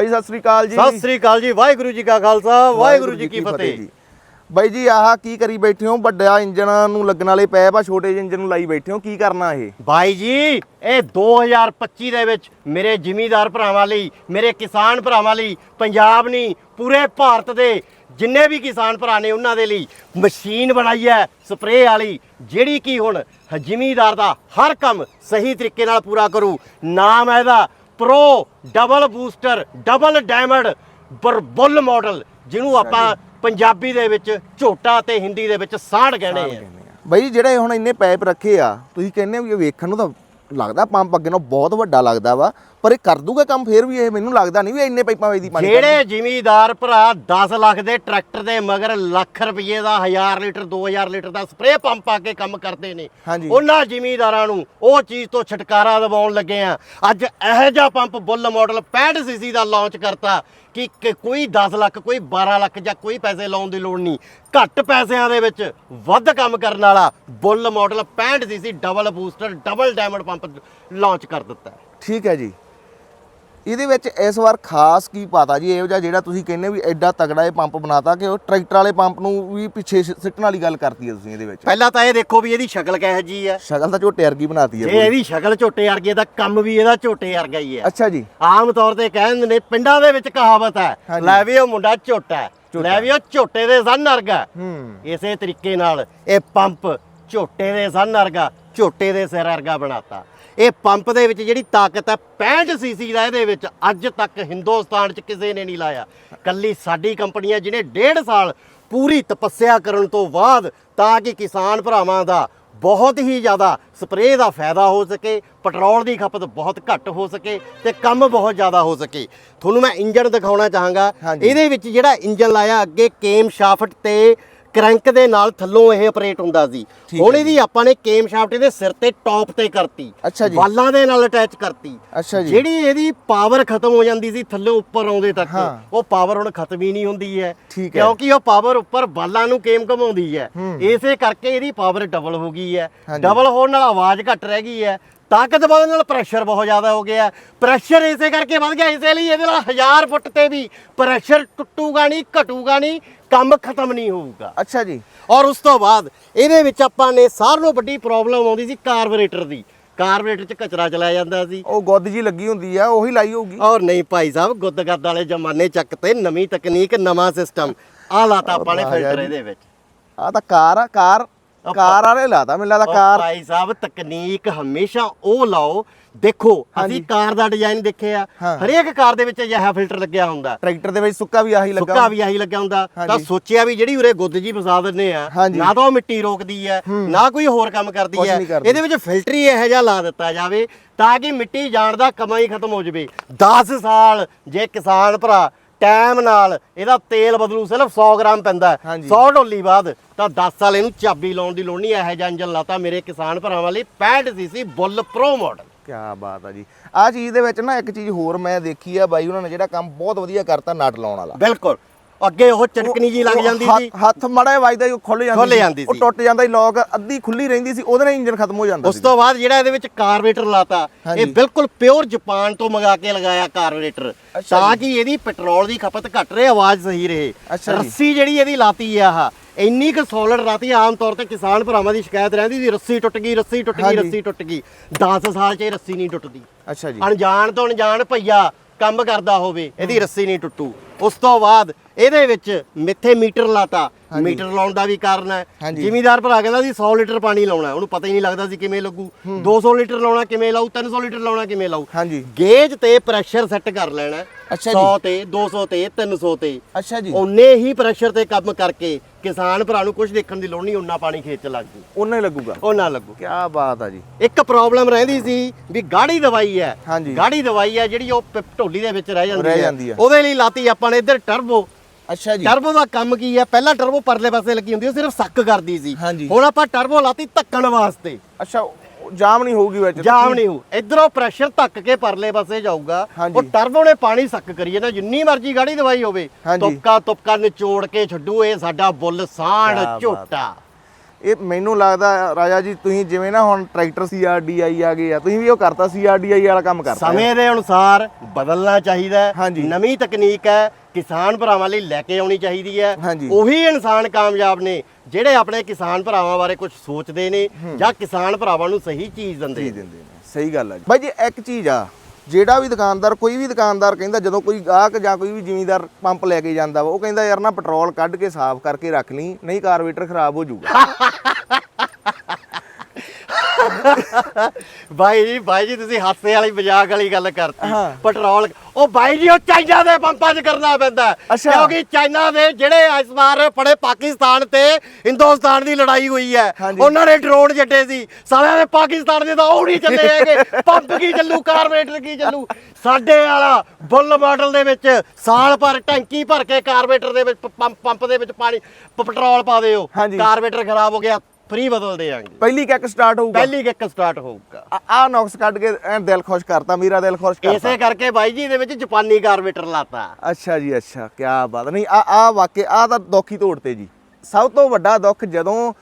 ਭਾਈ ਸਤਿ ਸ੍ਰੀ ਅਕਾਲ ਜੀ। ਸਤਿ ਸ੍ਰੀ ਅਕਾਲ ਜੀ ਵਾਹਿਗੁਰੂ ਜੀ ਕਾ ਖਾਲਸਾ ਵਾਹਿਗੁਰੂ ਜੀ ਕੀ ਫਤਿਹ ਬਾਈ ਜੀ ਆਹ ਕੀ ਕਰੀ ਬੈਠੇ ਹੋ? ਵੱਡਾ ਇੰਜਨ ਨੂੰ ਲੱਗਣ ਵਾਲੇ ਪੈਪ ਆ ਛੋਟੇ ਜਿਹੇ ਇੰਜਨ ਨੂੰ ਲਾਈ ਬੈਠੇ ਹੋ ਕੀ ਕਰਨਾ ਇਹ? ਭਾਈ ਜੀ ਇਹ 2025 ਦੇ ਵਿੱਚ ਮੇਰੇ ਜ਼ਿਮੀਂਦਾਰ ਭਰਾਵਾਂ ਲਈ ਮੇਰੇ ਕਿਸਾਨ ਭਰਾਵਾਂ ਲਈ ਪੰਜਾਬ ਨਹੀਂ ਪੂਰੇ ਭਾਰਤ ਦੇ ਜਿੰਨੇ ਵੀ ਕਿਸਾਨ ਭਰਾ ਨੇ ਉਹਨਾਂ ਦੇ ਲਈ ਮਸ਼ੀਨ ਬਣਾਈ ਹੈ ਸਪਰੇਅ ਵਾਲੀ ਜਿਹੜੀ ਕਿ ਹੁਣ ਜ਼ਿਮੀਂਦਾਰ ਦਾ ਹਰ ਕੰਮ ਸਹੀ ਤਰੀਕੇ ਨਾਲ ਪੂਰਾ ਕਰੂ। ਨਾਮ ਹੈ ਇਹਦਾ pro double booster double diamond bull model ਜਿਹਨੂੰ ਆਪਾਂ ਪੰਜਾਬੀ ਦੇ ਵਿੱਚ ਝੋਟਾ ਤੇ ਹਿੰਦੀ ਦੇ ਵਿੱਚ ਸਾੜ ਕਹਿੰਦੇ ਆ। ਬਾਈ ਜਿਹੜੇ ਹੁਣ ਇੰਨੇ ਪੈਪ ਰੱਖੇ ਆ ਤੁਸੀਂ ਕਹਿੰਦੇ ਹੋ ਵੀ ਇਹ ਵੇਖਣ ਨੂੰ ਤਾਂ ਲੱਗਦਾ ਪੰਪ ਅੱਗੇ ਨਾਲੋਂ ਬਹੁਤ ਵੱਡਾ ਲੱਗਦਾ ਵਾ ਪਰ ਇਹ ਕਰ ਦੂਗਾ ਕੰਮ ਫੇਰ ਵੀ ਇਹ ਮੈਨੂੰ ਲੱਗਦਾ ਨਹੀਂ ਵੀ ਇੰਨੇ ਪਾਈਪਾਂ ਵਿੱਚ ਦੀ ਪਾਣੀ ਜਿਹੜੇ ਜ਼ਿਮੀਦਾਰ ਭਰਾ 10 ਲੱਖ ਦੇ ਟਰੈਕਟਰ ਦੇ ਮਗਰ ਲੱਖ ਰੁਪਏ ਦਾ 1000 ਲੀਟਰ 2000 ਲੀਟਰ ਦਾ ਸਪਰੇਅ ਪੰਪ ਆ ਕੇ ਕੰਮ ਕਰਦੇ ਨੇ। ਉਹਨਾਂ ਜ਼ਿਮੀਦਾਰਾਂ ਨੂੰ ਉਹ ਚੀਜ਼ ਤੋਂ ਛੁਟਕਾਰਾ ਦਿਵਾਉਣ ਲੱਗੇ ਆ। ਅੱਜ ਇਹੋ ਜਿਹਾ ਪੰਪ ਬੁੱਲ ਮਾਡਲ 65 ਸੀਸੀ ਦਾ ਲਾਂਚ ਕਰਤਾ ਕਿ ਕੋਈ 10 ਲੱਖ ਕੋਈ 12 ਲੱਖ ਜਾਂ ਕੋਈ ਪੈਸੇ ਲਾਉਣ ਦੀ ਲੋੜ ਨਹੀਂ। ਘੱਟ ਪੈਸਿਆਂ ਦੇ ਵਿੱਚ ਵੱਧ ਕੰਮ ਕਰਨ ਵਾਲਾ bull model 65 CC double booster double diamond pump launch ਕਰ ਦਿੱਤਾ। ਠੀਕ ਹੈ ਜੀ। ਇਹਦੇ ਵਿੱਚ ਇਸ ਵਾਰ ਖਾਸ ਕੀ ਪਾਤਾ ਜੀ? ਇਹੋ ਜਿਹਾ ਜਿਹੜਾ ਤੁਸੀਂ ਕਹਿੰਦੇ ਵੀ ਐਡਾ ਤਗੜਾ ਇਹ ਪੰਪ ਬਣਾਤਾ ਕਿ ਉਹ ਟਰੈਕਟਰ ਵਾਲੇ ਪੰਪ ਨੂੰ ਵੀ ਪਿੱਛੇ ਸਿੱਟਣ ਵਾਲੀ ਗੱਲ ਕਰਤੀ ਹੈ ਤੁਸੀਂ ਇਹਦੇ ਵਿੱਚ। ਪਹਿਲਾਂ ਤਾਂ ਇਹ ਦੇਖੋ ਵੀ ਇਹਦੀ ਸ਼ਕਲ ਕਿਹੋ ਜੀ ਹੈ। ਸ਼ਕਲ ਤਾਂ ਝੋਟੇ ਵਰਗੀ ਬਣਾਤੀ ਹੈ ਜੇ। ਇਹਦੀ ਸ਼ਕਲ ਝੋਟੇ ਵਰਗੀ ਤਾਂ ਕੰਮ ਵੀ ਇਹਦਾ ਝੋਟੇ ਵਰਗਾ ਹੀ ਹੈ। ਅੱਛਾ ਜੀ। ਆਮ ਤੌਰ ਤੇ ਕਹਿੰਦੇ ਨੇ ਪਿੰਡਾਂ ਦੇ ਵਿੱਚ ਕਹਾਵਤ ਹੈ। ਲੈ ਵੀ ਉਹ ਮੁੰਡਾ ਝੋਟਾ। ਲੈ ਵੀ ਉਹ ਝੋਟੇ ਦੇ ਸੰਨ ਵਰਗਾ ਇਸੇ ਤਰੀਕੇ ਨਾਲ ਇਹ ਪੰਪ ਝੋਟੇ ਦੇ ਸੰਨ ਵਰਗਾ ਝੋਟੇ ਦੇ ਸਿਰ ਵਰਗਾ ਬਣਾਤਾ। ਇਹ ਪੰਪ ਦੇ ਵਿੱਚ ਜਿਹੜੀ ਤਾਕਤ ਹੈ 65 ਸੀਸੀ ਦਾ ਇਹਦੇ ਵਿੱਚ ਅੱਜ ਤੱਕ ਹਿੰਦੁਸਤਾਨ 'ਚ ਕਿਸੇ ਨੇ ਨਹੀਂ ਲਾਇਆ। ਕੱਲੀ ਸਾਡੀ ਕੰਪਨੀ ਹੈ ਜਿਹਨੇ ਡੇਢ ਸਾਲ ਪੂਰੀ ਤਪੱਸਿਆ ਕਰਨ ਤੋਂ ਬਾਅਦ ਤਾਂ ਕਿ ਕਿਸਾਨ ਭਰਾਵਾਂ ਦਾ ਬਹੁਤ ਹੀ ਜ਼ਿਆਦਾ ਸਪਰੇਅ ਦਾ ਫਾਇਦਾ ਹੋ ਸਕੇ ਪੈਟਰੋਲ ਦੀ ਖਪਤ ਬਹੁਤ ਘੱਟ ਹੋ ਸਕੇ ਤੇ ਕੰਮ ਬਹੁਤ ਜ਼ਿਆਦਾ ਹੋ ਸਕੇ। ਤੁਹਾਨੂੰ ਮੈਂ ਇੰਜਨ ਦਿਖਾਉਣਾ ਚਾਹਾਂਗਾ। ਇਹਦੇ ਵਿੱਚ ਜਿਹੜਾ ਇੰਜਨ ਲਾਇਆ ਅੱਗੇ ਕੇਮ ਸ਼ਾਫਟ ਤੇ ਕਰੰਕ ਦੇ ਨਾਲ ਥੱਲੋਂ ਇਹ ਆਪਰੇਟ ਹੁੰਦਾ ਸੀ ਹੁਣ ਇਹਦੀ ਆਪਾਂ ਨੇ ਕੇਮ ਸ਼ਾਫਟ ਇਹਦੇ ਸਿਰ ਤੇ ਟੌਪ ਤੇ ਕਰਤੀ। ਵਾਲਾਂ ਦੇ ਨਾਲ ਅਟੈਚ ਕਰਤੀ ਜਿਹੜੀ ਇਹਦੀ ਪਾਵਰ ਖਤਮ ਹੋ ਜਾਂਦੀ ਸੀ ਥੱਲੇ ਉੱਪਰ ਆਉਂਦੇ ਤੱਕ। ਉਹ ਪਾਵਰ ਹੁਣ ਖਤਮ ਹੀ ਨਹੀਂ ਹੁੰਦੀ ਹੈ। ਕਿਉਂਕਿ ਉਹ ਪਾਵਰ ਉੱਪਰ ਬਾਲਾਂ ਨੂੰ ਕੇਮ ਘਮਾਉਂਦੀ ਹੈ। ਇਸੇ ਕਰਕੇ ਇਹਦੀ ਪਾਵਰ ਡਬਲ ਹੋ ਗਈ ਹੈ। ਡਬਲ ਹੋਣ ਨਾਲ ਆਵਾਜ਼ ਘੱਟ ਰਹਿ ਗਈ ਹੈ ਤਾਕਤ ਵਧਣ ਨਾਲ ਪ੍ਰੈਸ਼ਰ ਬਹੁਤ ਜ਼ਿਆਦਾ ਹੋ ਗਿਆ। ਪ੍ਰੈਸ਼ਰ ਇਸੇ ਕਰਕੇ ਵੱਧ ਗਿਆ ਇਸੇ ਲਈ ਇਹਦੇ ਨਾਲ 1000 ਫੁੱਟ ਤੇ ਵੀ ਪ੍ਰੈਸ਼ਰ ਟੁੱਟੂਗਾ ਨਹੀਂ ਘਟੂਗਾ ਨਹੀਂ ਕੰਮ ਖਤਮ ਨਹੀਂ ਹੋਊਗਾ। ਅੱਛਾ ਜੀ। ਔਰ ਉਸ ਤੋਂ ਬਾਅਦ ਇਹਦੇ ਵਿੱਚ ਆਪਾਂ ਨੇ ਸਾਰਿਆਂ ਨਾਲੋਂ ਵੱਡੀ ਪ੍ਰੋਬਲਮ ਆਉਂਦੀ ਸੀ ਕਾਰਬੋਰੇਟਰ ਦੀ। ਕਾਰਬੋਰੇਟਰ 'ਚ ਕਚਰਾ ਚਲਾ ਜਾਂਦਾ ਸੀ। ਉਹ ਗੁੱਦ ਜੀ ਲੱਗੀ ਹੁੰਦੀ ਆ ਉਹੀ ਲਾਈ ਹੋਊਗੀ। ਔਰ ਨਹੀਂ ਭਾਈ ਸਾਹਿਬ ਗੁੱਦਗੱਦ ਵਾਲੇ ਜ਼ਮਾਨੇ ਚੱਕ ਤੇ ਨਵੀਂ ਤਕਨੀਕ ਨਵਾਂ ਸਿਸਟਮ ਆ ਲਾਤਾ ਆਪਾਂ ਨੇ ਫਿਲਟਰ। ਇਹਦੇ ਵਿੱਚ। ਆ ਤਾਂ ਕਾਰ ਆ ਕਾਰ ਕਾਰ ਵਾਲੇ ਲਾਤਾ ਮੈਨੂੰ ਲੱਗਦਾ ਕਾਰ ਭਾਈ ਸਾਹਿਬ ਤਕਨੀਕ ਹਮੇਸ਼ਾ ਉਹ ਲਾਓ ਦੇਖੋ। ਅਸੀਂ ਕਾਰ ਦਾ ਡਿਜ਼ਾਈਨ ਦੇਖਿਆ। ਹਰੇਕ ਕਾਰ ਦੇ ਵਿੱਚ ਅਜਿਹਾ ਫਿਲਟਰ ਲੱਗਿਆ ਹੁੰਦਾ ਟਰੈਕਟਰ ਦੇ ਵਿੱਚ ਸੁੱਕਾ ਵੀ ਆਹੀ ਲੱਗਾ ਸੁੱਕਾ ਵੀ ਆਹੀ ਲੱਗਿਆ ਹੁੰਦਾ ਤਾਂ। ਸੋਚਿਆ ਵੀ ਜਿਹੜੀ ਉਰੇ ਗੁੱਦ ਜੀ ਫਸਾ ਦਿੰਦੇ ਆ। ਨਾ ਤਾਂ ਉਹ ਮਿੱਟੀ ਰੋਕਦੀ ਹੈ ਨਾ ਕੋਈ ਹੋਰ ਕੰਮ ਕਰਦੀ ਹੈ। ਇਹਦੇ ਵਿੱਚ ਫਿਲਟਰ ਹੀ ਇਹੋ ਜਿਹਾ ਲਾ ਦਿੱਤਾ ਜਾਵੇ ਤਾਂ ਕਿ ਮਿੱਟੀ ਜਾਣ ਦਾ ਕਮਾ ਹੀ ਖਤਮ ਹੋ ਜਾਵੇ 10 ਸਾਲ ਜੇ ਕਿਸਾਨ ਭਰਾ ਟਾਈਮ ਨਾਲ ਇਹਦਾ ਤੇਲ ਬਦਲੂ ਸਿਰਫ 100 ਗ੍ਰਾਮ ਪੈਂਦਾ ਹੈ। ਹਾਂਜੀ। 100 ਢੋਲੀ ਬਾਅਦ ਤਾਂ 10 ਸਾਲ ਇਹਨੂੰ ਚਾਬੀ ਲਾਉਣ ਦੀ ਲੋੜ ਨਹੀਂ ਇਹੋ ਜਿਹਾ ਇੰਜਨ ਲਾਤਾ ਮੇਰੇ ਕਿਸਾਨ ਭਰਾਵਾਂ ਲਈ 65 ਸੀਸੀ ਬੁੱਲ ਪ੍ਰੋ ਮਾਡਲ ਕੀ ਬਾਤ ਆ ਜੀ ਆ ਚੀਜ਼ ਦੇ ਵਿੱਚ ਨਾ ਇੱਕ ਚੀਜ਼ ਹੋਰ ਮੈਂ ਦੇਖੀ ਆ ਬਾਈ ਉਹਨਾਂ ਨੇ ਜਿਹੜਾ ਕੰਮ ਬਹੁਤ ਵਧੀਆ ਕਰਤਾ ਨਟ ਲਾਉਣ ਵਾਲਾ ਬਿਲਕੁਲ ਅੱਗੇ ਉਹ ਚਟਕਣੀ ਜੀ ਲੱਗ ਉਹ ਜਾਂਦੀ ਸੀ। ਹੱਥ ਮੜਾ ਵੱਜਦਾ ਹੀ ਉਹ ਖੁੱਲ ਜਾਂਦੀ ਖੁੱਲ ਜਾਂਦੀ ਉਹ ਸੀ। ਟੁੱਟ ਜਾਂਦਾ ਹੀ ਲੋਕ ਅੱਧੀ ਖੁੱਲੀ ਰਹਿੰਦੀ ਸੀ ਉਹਦੇ ਨਾਲ ਇੰਜਨ ਖਤਮ ਹੋ ਜਾਂਦਾ ਉਸ ਤੋਂ ਬਾਅਦ ਜਿਹੜਾ ਇਹਦੇ ਵਿੱਚ ਕਾਰਬੋਰੇਟਰ ਲਾਤਾ। ਇਹ ਬਿਲਕੁਲ ਪਿਓਰ ਜਾਪਾਨ ਤੋਂ ਮੰਗਾ ਕੇ ਲਗਾਇਆ ਕਾਰਬੋਰੇਟਰ ਤਾਂ ਕਿ ਇਹਦੀ ਪੈਟਰੋਲ ਦੀ ਖਪਤ ਘੱਟ ਰਹੇ ਆਵਾਜ਼ ਸਹੀ ਰਹੇ। ਰੱਸੀ ਜਿਹੜੀ ਇਹਦੀ ਲਾਤੀ ਆ ਆਹ ਇੰਨੀ ਕੁ ਸੋਲਿਡ ਲਾਤੀ ਆਮ ਤੌਰ ਤੇ ਕਿਸਾਨ ਭਰਾਵਾਂ ਦੀ ਸ਼ਿਕਾਇਤ ਰਹਿੰਦੀ ਸੀ ਰੱਸੀ ਟੁੱਟ ਗਈ ਰੱਸੀ ਟੁੱਟ ਗਈ। ਰੱਸੀ ਟੁੱਟ ਗਈ। 10 ਸਾਲ 'ਚ ਇਹ ਰੱਸੀ ਨਹੀਂ ਟੁੱਟਦੀ। ਅੱਛਾ ਜੀ। ਅਣਜਾਣ ਤੋਂ ਅਣਜਾਣ ਭਈਆ ਕੰਮ ਕਰਦਾ ਹੋਵੇ ਇਹਦੀ ਰੱਸੀ ਨਹੀਂ ਟੁੱਟੂ। ਉਸ ਤੋਂ ਬਾਅਦ ਇਹਦੇ ਵਿੱਚ ਮਿੱਥੇ ਮੀਟਰ ਲਾਤਾ। ਮੀਟਰ ਲਾਉਣ ਦਾ ਵੀ ਕਾਰਨ ਹੈ। ਜ਼ਿਮੀਦਾਰ ਭਰਾ ਕਹਿੰਦਾ ਸੀ 100 ਲੀਟਰ ਪਾਣੀ ਲਾਉਣਾ ਉਹਨੂੰ ਪਤਾ ਹੀ ਨਹੀਂ ਲੱਗਦਾ ਸੀ ਕਿਵੇਂ ਲੱਗੂ। 200 ਲੀਟਰ ਲਾਉਣਾ ਕਿਵੇਂ ਲਾਊ 300 ਲੀਟਰ ਲਾਉਣਾ ਕਿਵੇਂ ਹਾਂਜੀ। ਗੇਜ ਤੇ ਪ੍ਰੈਸ਼ਰ ਸੈੱਟ ਕਰ ਲੈਣਾ ਹੈ। ਅੱਛਾ 100 ਤੇ 200 ਤੇ 300 ਤੇ। ਅੱਛਾ ਜੀ। ਉਨੇ ਹੀ ਪ੍ਰੈਸ਼ਰ ਤੇ ਕੰਮ ਕਰਕੇ ਕਿਸਾਨ ਭਰਾ ਨੂੰ ਕੁਝ ਦੇਖਣ ਦੀ ਲੋੜ ਨਹੀਂ ਉਨਾ ਪਾਣੀ ਖੇਤ ਚ ਲੱਗ ਜੂ। ਉਹਨਾਂ ਹੀ ਲੱਗੂਗਾ? ਉਹ ਨਾ ਲੱਗੂ। ਕੀ ਬਾਤ ਆ ਜੀ। ਇੱਕ ਪ੍ਰੋਬਲਮ ਰਹਿੰਦੀ ਸੀ ਵੀ ਗਾੜੀ ਦਵਾਈ ਹੈ। ਗਾੜੀ ਦਵਾਈ ਹੈ ਜਿਹੜੀ ਉਹ ਢੋਲੀ ਦੇ ਵਿੱਚ ਰਹਿ ਜਾਂਦੀ ਹੈ। ਉਹਦੇ ਲਈ ਲਾਤੀ ਆਪਾਂ ਨੇ ਇੱਧਰ ਟਰਬੋ ਅੱਛਾ ਜੀ। ਟਰਬੋ ਦਾ ਕੰਮ ਕੀ ਹੈ? ਪਹਿਲਾਂ ਟਰਬੋ ਪਰਲੇ ਪਾਸੇ ਲੱਗੀ ਹੁੰਦੀ ਸੀ ਸਿਰਫ ਸੱਕ ਕਰਦੀ ਸੀ। ਹਾਂਜੀ। ਹੁਣ ਆਪਾਂ ਟਰਬੋ ਲਾਤੀ ਧੱਕਣ ਵਾਸਤੇ। ਅੱਛਾ ਉਹ ਜਾਮ ਨਹੀਂ ਹੋਊਗੀ ਵਿੱਚ ਜਾਮ ਨਹੀਂ ਹੋ ਇਧਰੋਂ ਪ੍ਰੈਸ਼ਰ ਧੱਕ ਕੇ ਪਰਲੇ ਪਾਸੇ ਜਾਊਗਾ। ਹਾਂਜੀ। ਉਹ ਟਰਬੋ ਨੇ ਪਾਣੀ ਸੱਕ ਕਰੀਏ ਨਾ ਜਿੰਨੀ ਮਰਜ਼ੀ ਗਾੜੀ ਦਵਾਈ ਹੋਵੇ। ਹਾਂਜੀ। ਤੁਪਕਾ ਤੁਪਕਾ ਨਿਚੋੜ ਕੇ ਛੱਡੂ ਇਹ ਸਾਡਾ ਬੁੱਲ ਬਾਤ ਝੋਟਾ। ਇਹ ਮੈਨੂੰ ਲੱਗਦਾ ਰਾਜਾ ਜੀ ਤੁਸੀਂ ਜਿਵੇਂ ਨਾ ਹੁਣ ਟਰੈਕਟਰ ਸੀਆਰਡੀਆਈ ਆ ਗਏ ਆ ਤੁਸੀਂ ਵੀ ਉਹ ਕਰਤਾ ਸੀਆਰਡੀਆਈ ਵਾਲਾ ਕੰਮ ਕਰਤਾ। ਸਮੇਂ ਦੇ ਅਨੁਸਾਰ ਬਦਲਣਾ ਚਾਹੀਦਾ ਹੈ ਹਾਂਜੀ। ਨਵੀਂ ਤਕਨੀਕ ਹੈ ਕਿਸਾਨ ਭਰਾਵਾਂ ਲਈ ਲੈ ਕੇ ਆਉਣੀ ਚਾਹੀਦੀ ਹੈ ਹਾਂਜੀ। ਉਹੀ ਇਨਸਾਨ ਕਾਮਯਾਬ ਨੇ ਜਿਹੜੇ ਆਪਣੇ ਕਿਸਾਨ ਭਰਾਵਾਂ ਬਾਰੇ ਕੁਝ ਸੋਚਦੇ ਨੇ ਜਾਂ ਕਿਸਾਨ ਭਰਾਵਾਂ ਨੂੰ ਸਹੀ ਚੀਜ਼ ਦਿੰਦੇ ਚੀਜ਼ ਨੇ ਦਿੰਦੇ ਨੇ ਸਹੀ ਗੱਲ ਹੈ ਜੀ ਬਾਈ ਜੀ ਇੱਕ ਚੀਜ਼ ਆ ਜਿਹੜਾ ਵੀ ਦੁਕਾਨਦਾਰ, ਕੋਈ ਵੀ ਦੁਕਾਨਦਾਰ ਕਹਿੰਦਾ, ਜਦੋਂ ਕੋਈ ਗਾਹਕ ਜਾਂ ਕੋਈ ਵੀ ਜ਼ਿਮੀਂਦਾਰ ਪੰਪ ਲੈ ਕੇ ਜਾਂਦਾ ਵਾ, ਉਹ ਕਹਿੰਦਾ ਯਾਰ ਨਾ ਪੈਟਰੋਲ ਕੱਢ ਕੇ ਸਾਫ਼ ਕਰਕੇ ਰੱਖ ਲਈ, ਨਹੀਂ ਕਾਰਬੇਟਰ ਖਰਾਬ ਹੋ ਜਾਊਗਾ। ਬਾਈ ਜੀ ਬਾਈ ਜੀ ਤੁਸੀਂ ਹਾਸੇ ਵਾਲੀ ਮਜ਼ਾਕ ਵਾਲੀ ਗੱਲ ਕਰਤੀ ਹਾਂ। ਪੈਟਰੋਲ ਉਹ ਬਾਈ ਜੀ ਉਹ ਚਾਈਨਾ ਦੇ ਪੰਪਾਂ 'ਚ ਕਰਨਾ ਪੈਂਦਾ ਹੈ। ਅੱਛਾ। ਕਿਉਂਕਿ ਚਾਈਨਾ ਦੇ ਜਿਹੜੇ ਇਸ ਵਾਰ ਪੜੇ ਪਾਕਿਸਤਾਨ ਤੇ ਹਿੰਦੁਸਤਾਨ ਦੀ ਲੜਾਈ ਹੋਈ ਹੈ ਹਾਂਜੀ। ਉਹਨਾਂ ਨੇ ਡਰੋਨ ਜੱਟੇ ਸੀ ਸਾਲਿਆਂ ਦੇ ਪਾਕਿਸਤਾਨ ਦੇ ਤਾਂ ਉਹ ਨਹੀਂ ਚੱਲੇ ਹੈਗੇ ਪੰਪ ਕੀ ਚੱਲੂ ਕਾਰਬੋਰੇਟਰ ਕੀ ਚੱਲੂ ਸਾਡੇ ਵਾਲਾ ਬੁੱਲ ਮਾਡਲ ਦੇ ਵਿੱਚ ਸਾਲ ਭਰ ਟੈਂਕੀ ਭਰ ਕੇ ਕਾਰਬੋਰੇਟਰ ਦੇ ਵਿੱਚ ਪ- ਪੰਪ ਪੰਪ ਦੇ ਵਿੱਚ ਪਾਣੀ ਪ- ਪੈਟਰੋਲ ਪਾ ਦਿਓ ਹਾਂਜੀ। ਕਾਰਬੋਰੇਟਰ ਖਰਾਬ ਹੋ ਗਿਆ ਫ੍ਰੀ ਬਦਲ ਦੇਾਂਗੇ ਪਹਿਲੀ ਕਿੱਕ ਸਟਾਰਟ ਹੋਊਗਾ। ਪਹਿਲੀ ਕਿੱਕ ਸਟਾਰਟ ਹੋਊਗਾ। ਆ- ਨੌਕਸ ਕੱਢ ਕੇ ਐਨ ਦਿਲ ਖੁਸ਼ ਕਰਤਾ ਮੇਰਾ ਦਿਲ ਖੁਸ਼ ਕਰਤਾ। ਇਸੇ ਕਰਕੇ ਬਾਈ ਜੀ ਇਹਦੇ ਵਿੱਚ ਜਾਪਾਨੀ ਕਾਰਬੇਟਰ ਲਾਤਾ। ਅੱਛਾ ਜੀ ਅੱਛਾ ਕੀ ਬਾਤ। ਨਹੀਂ ਆ ਆ ਵਾਕੇ ਆ ਤਾਂ ਦੁੱਖ ਹੀ ਤੋੜਤੇ ਜੀ। ਸਭ ਤੋਂ ਵੱਡਾ ਦੁੱਖ ਜਦੋਂ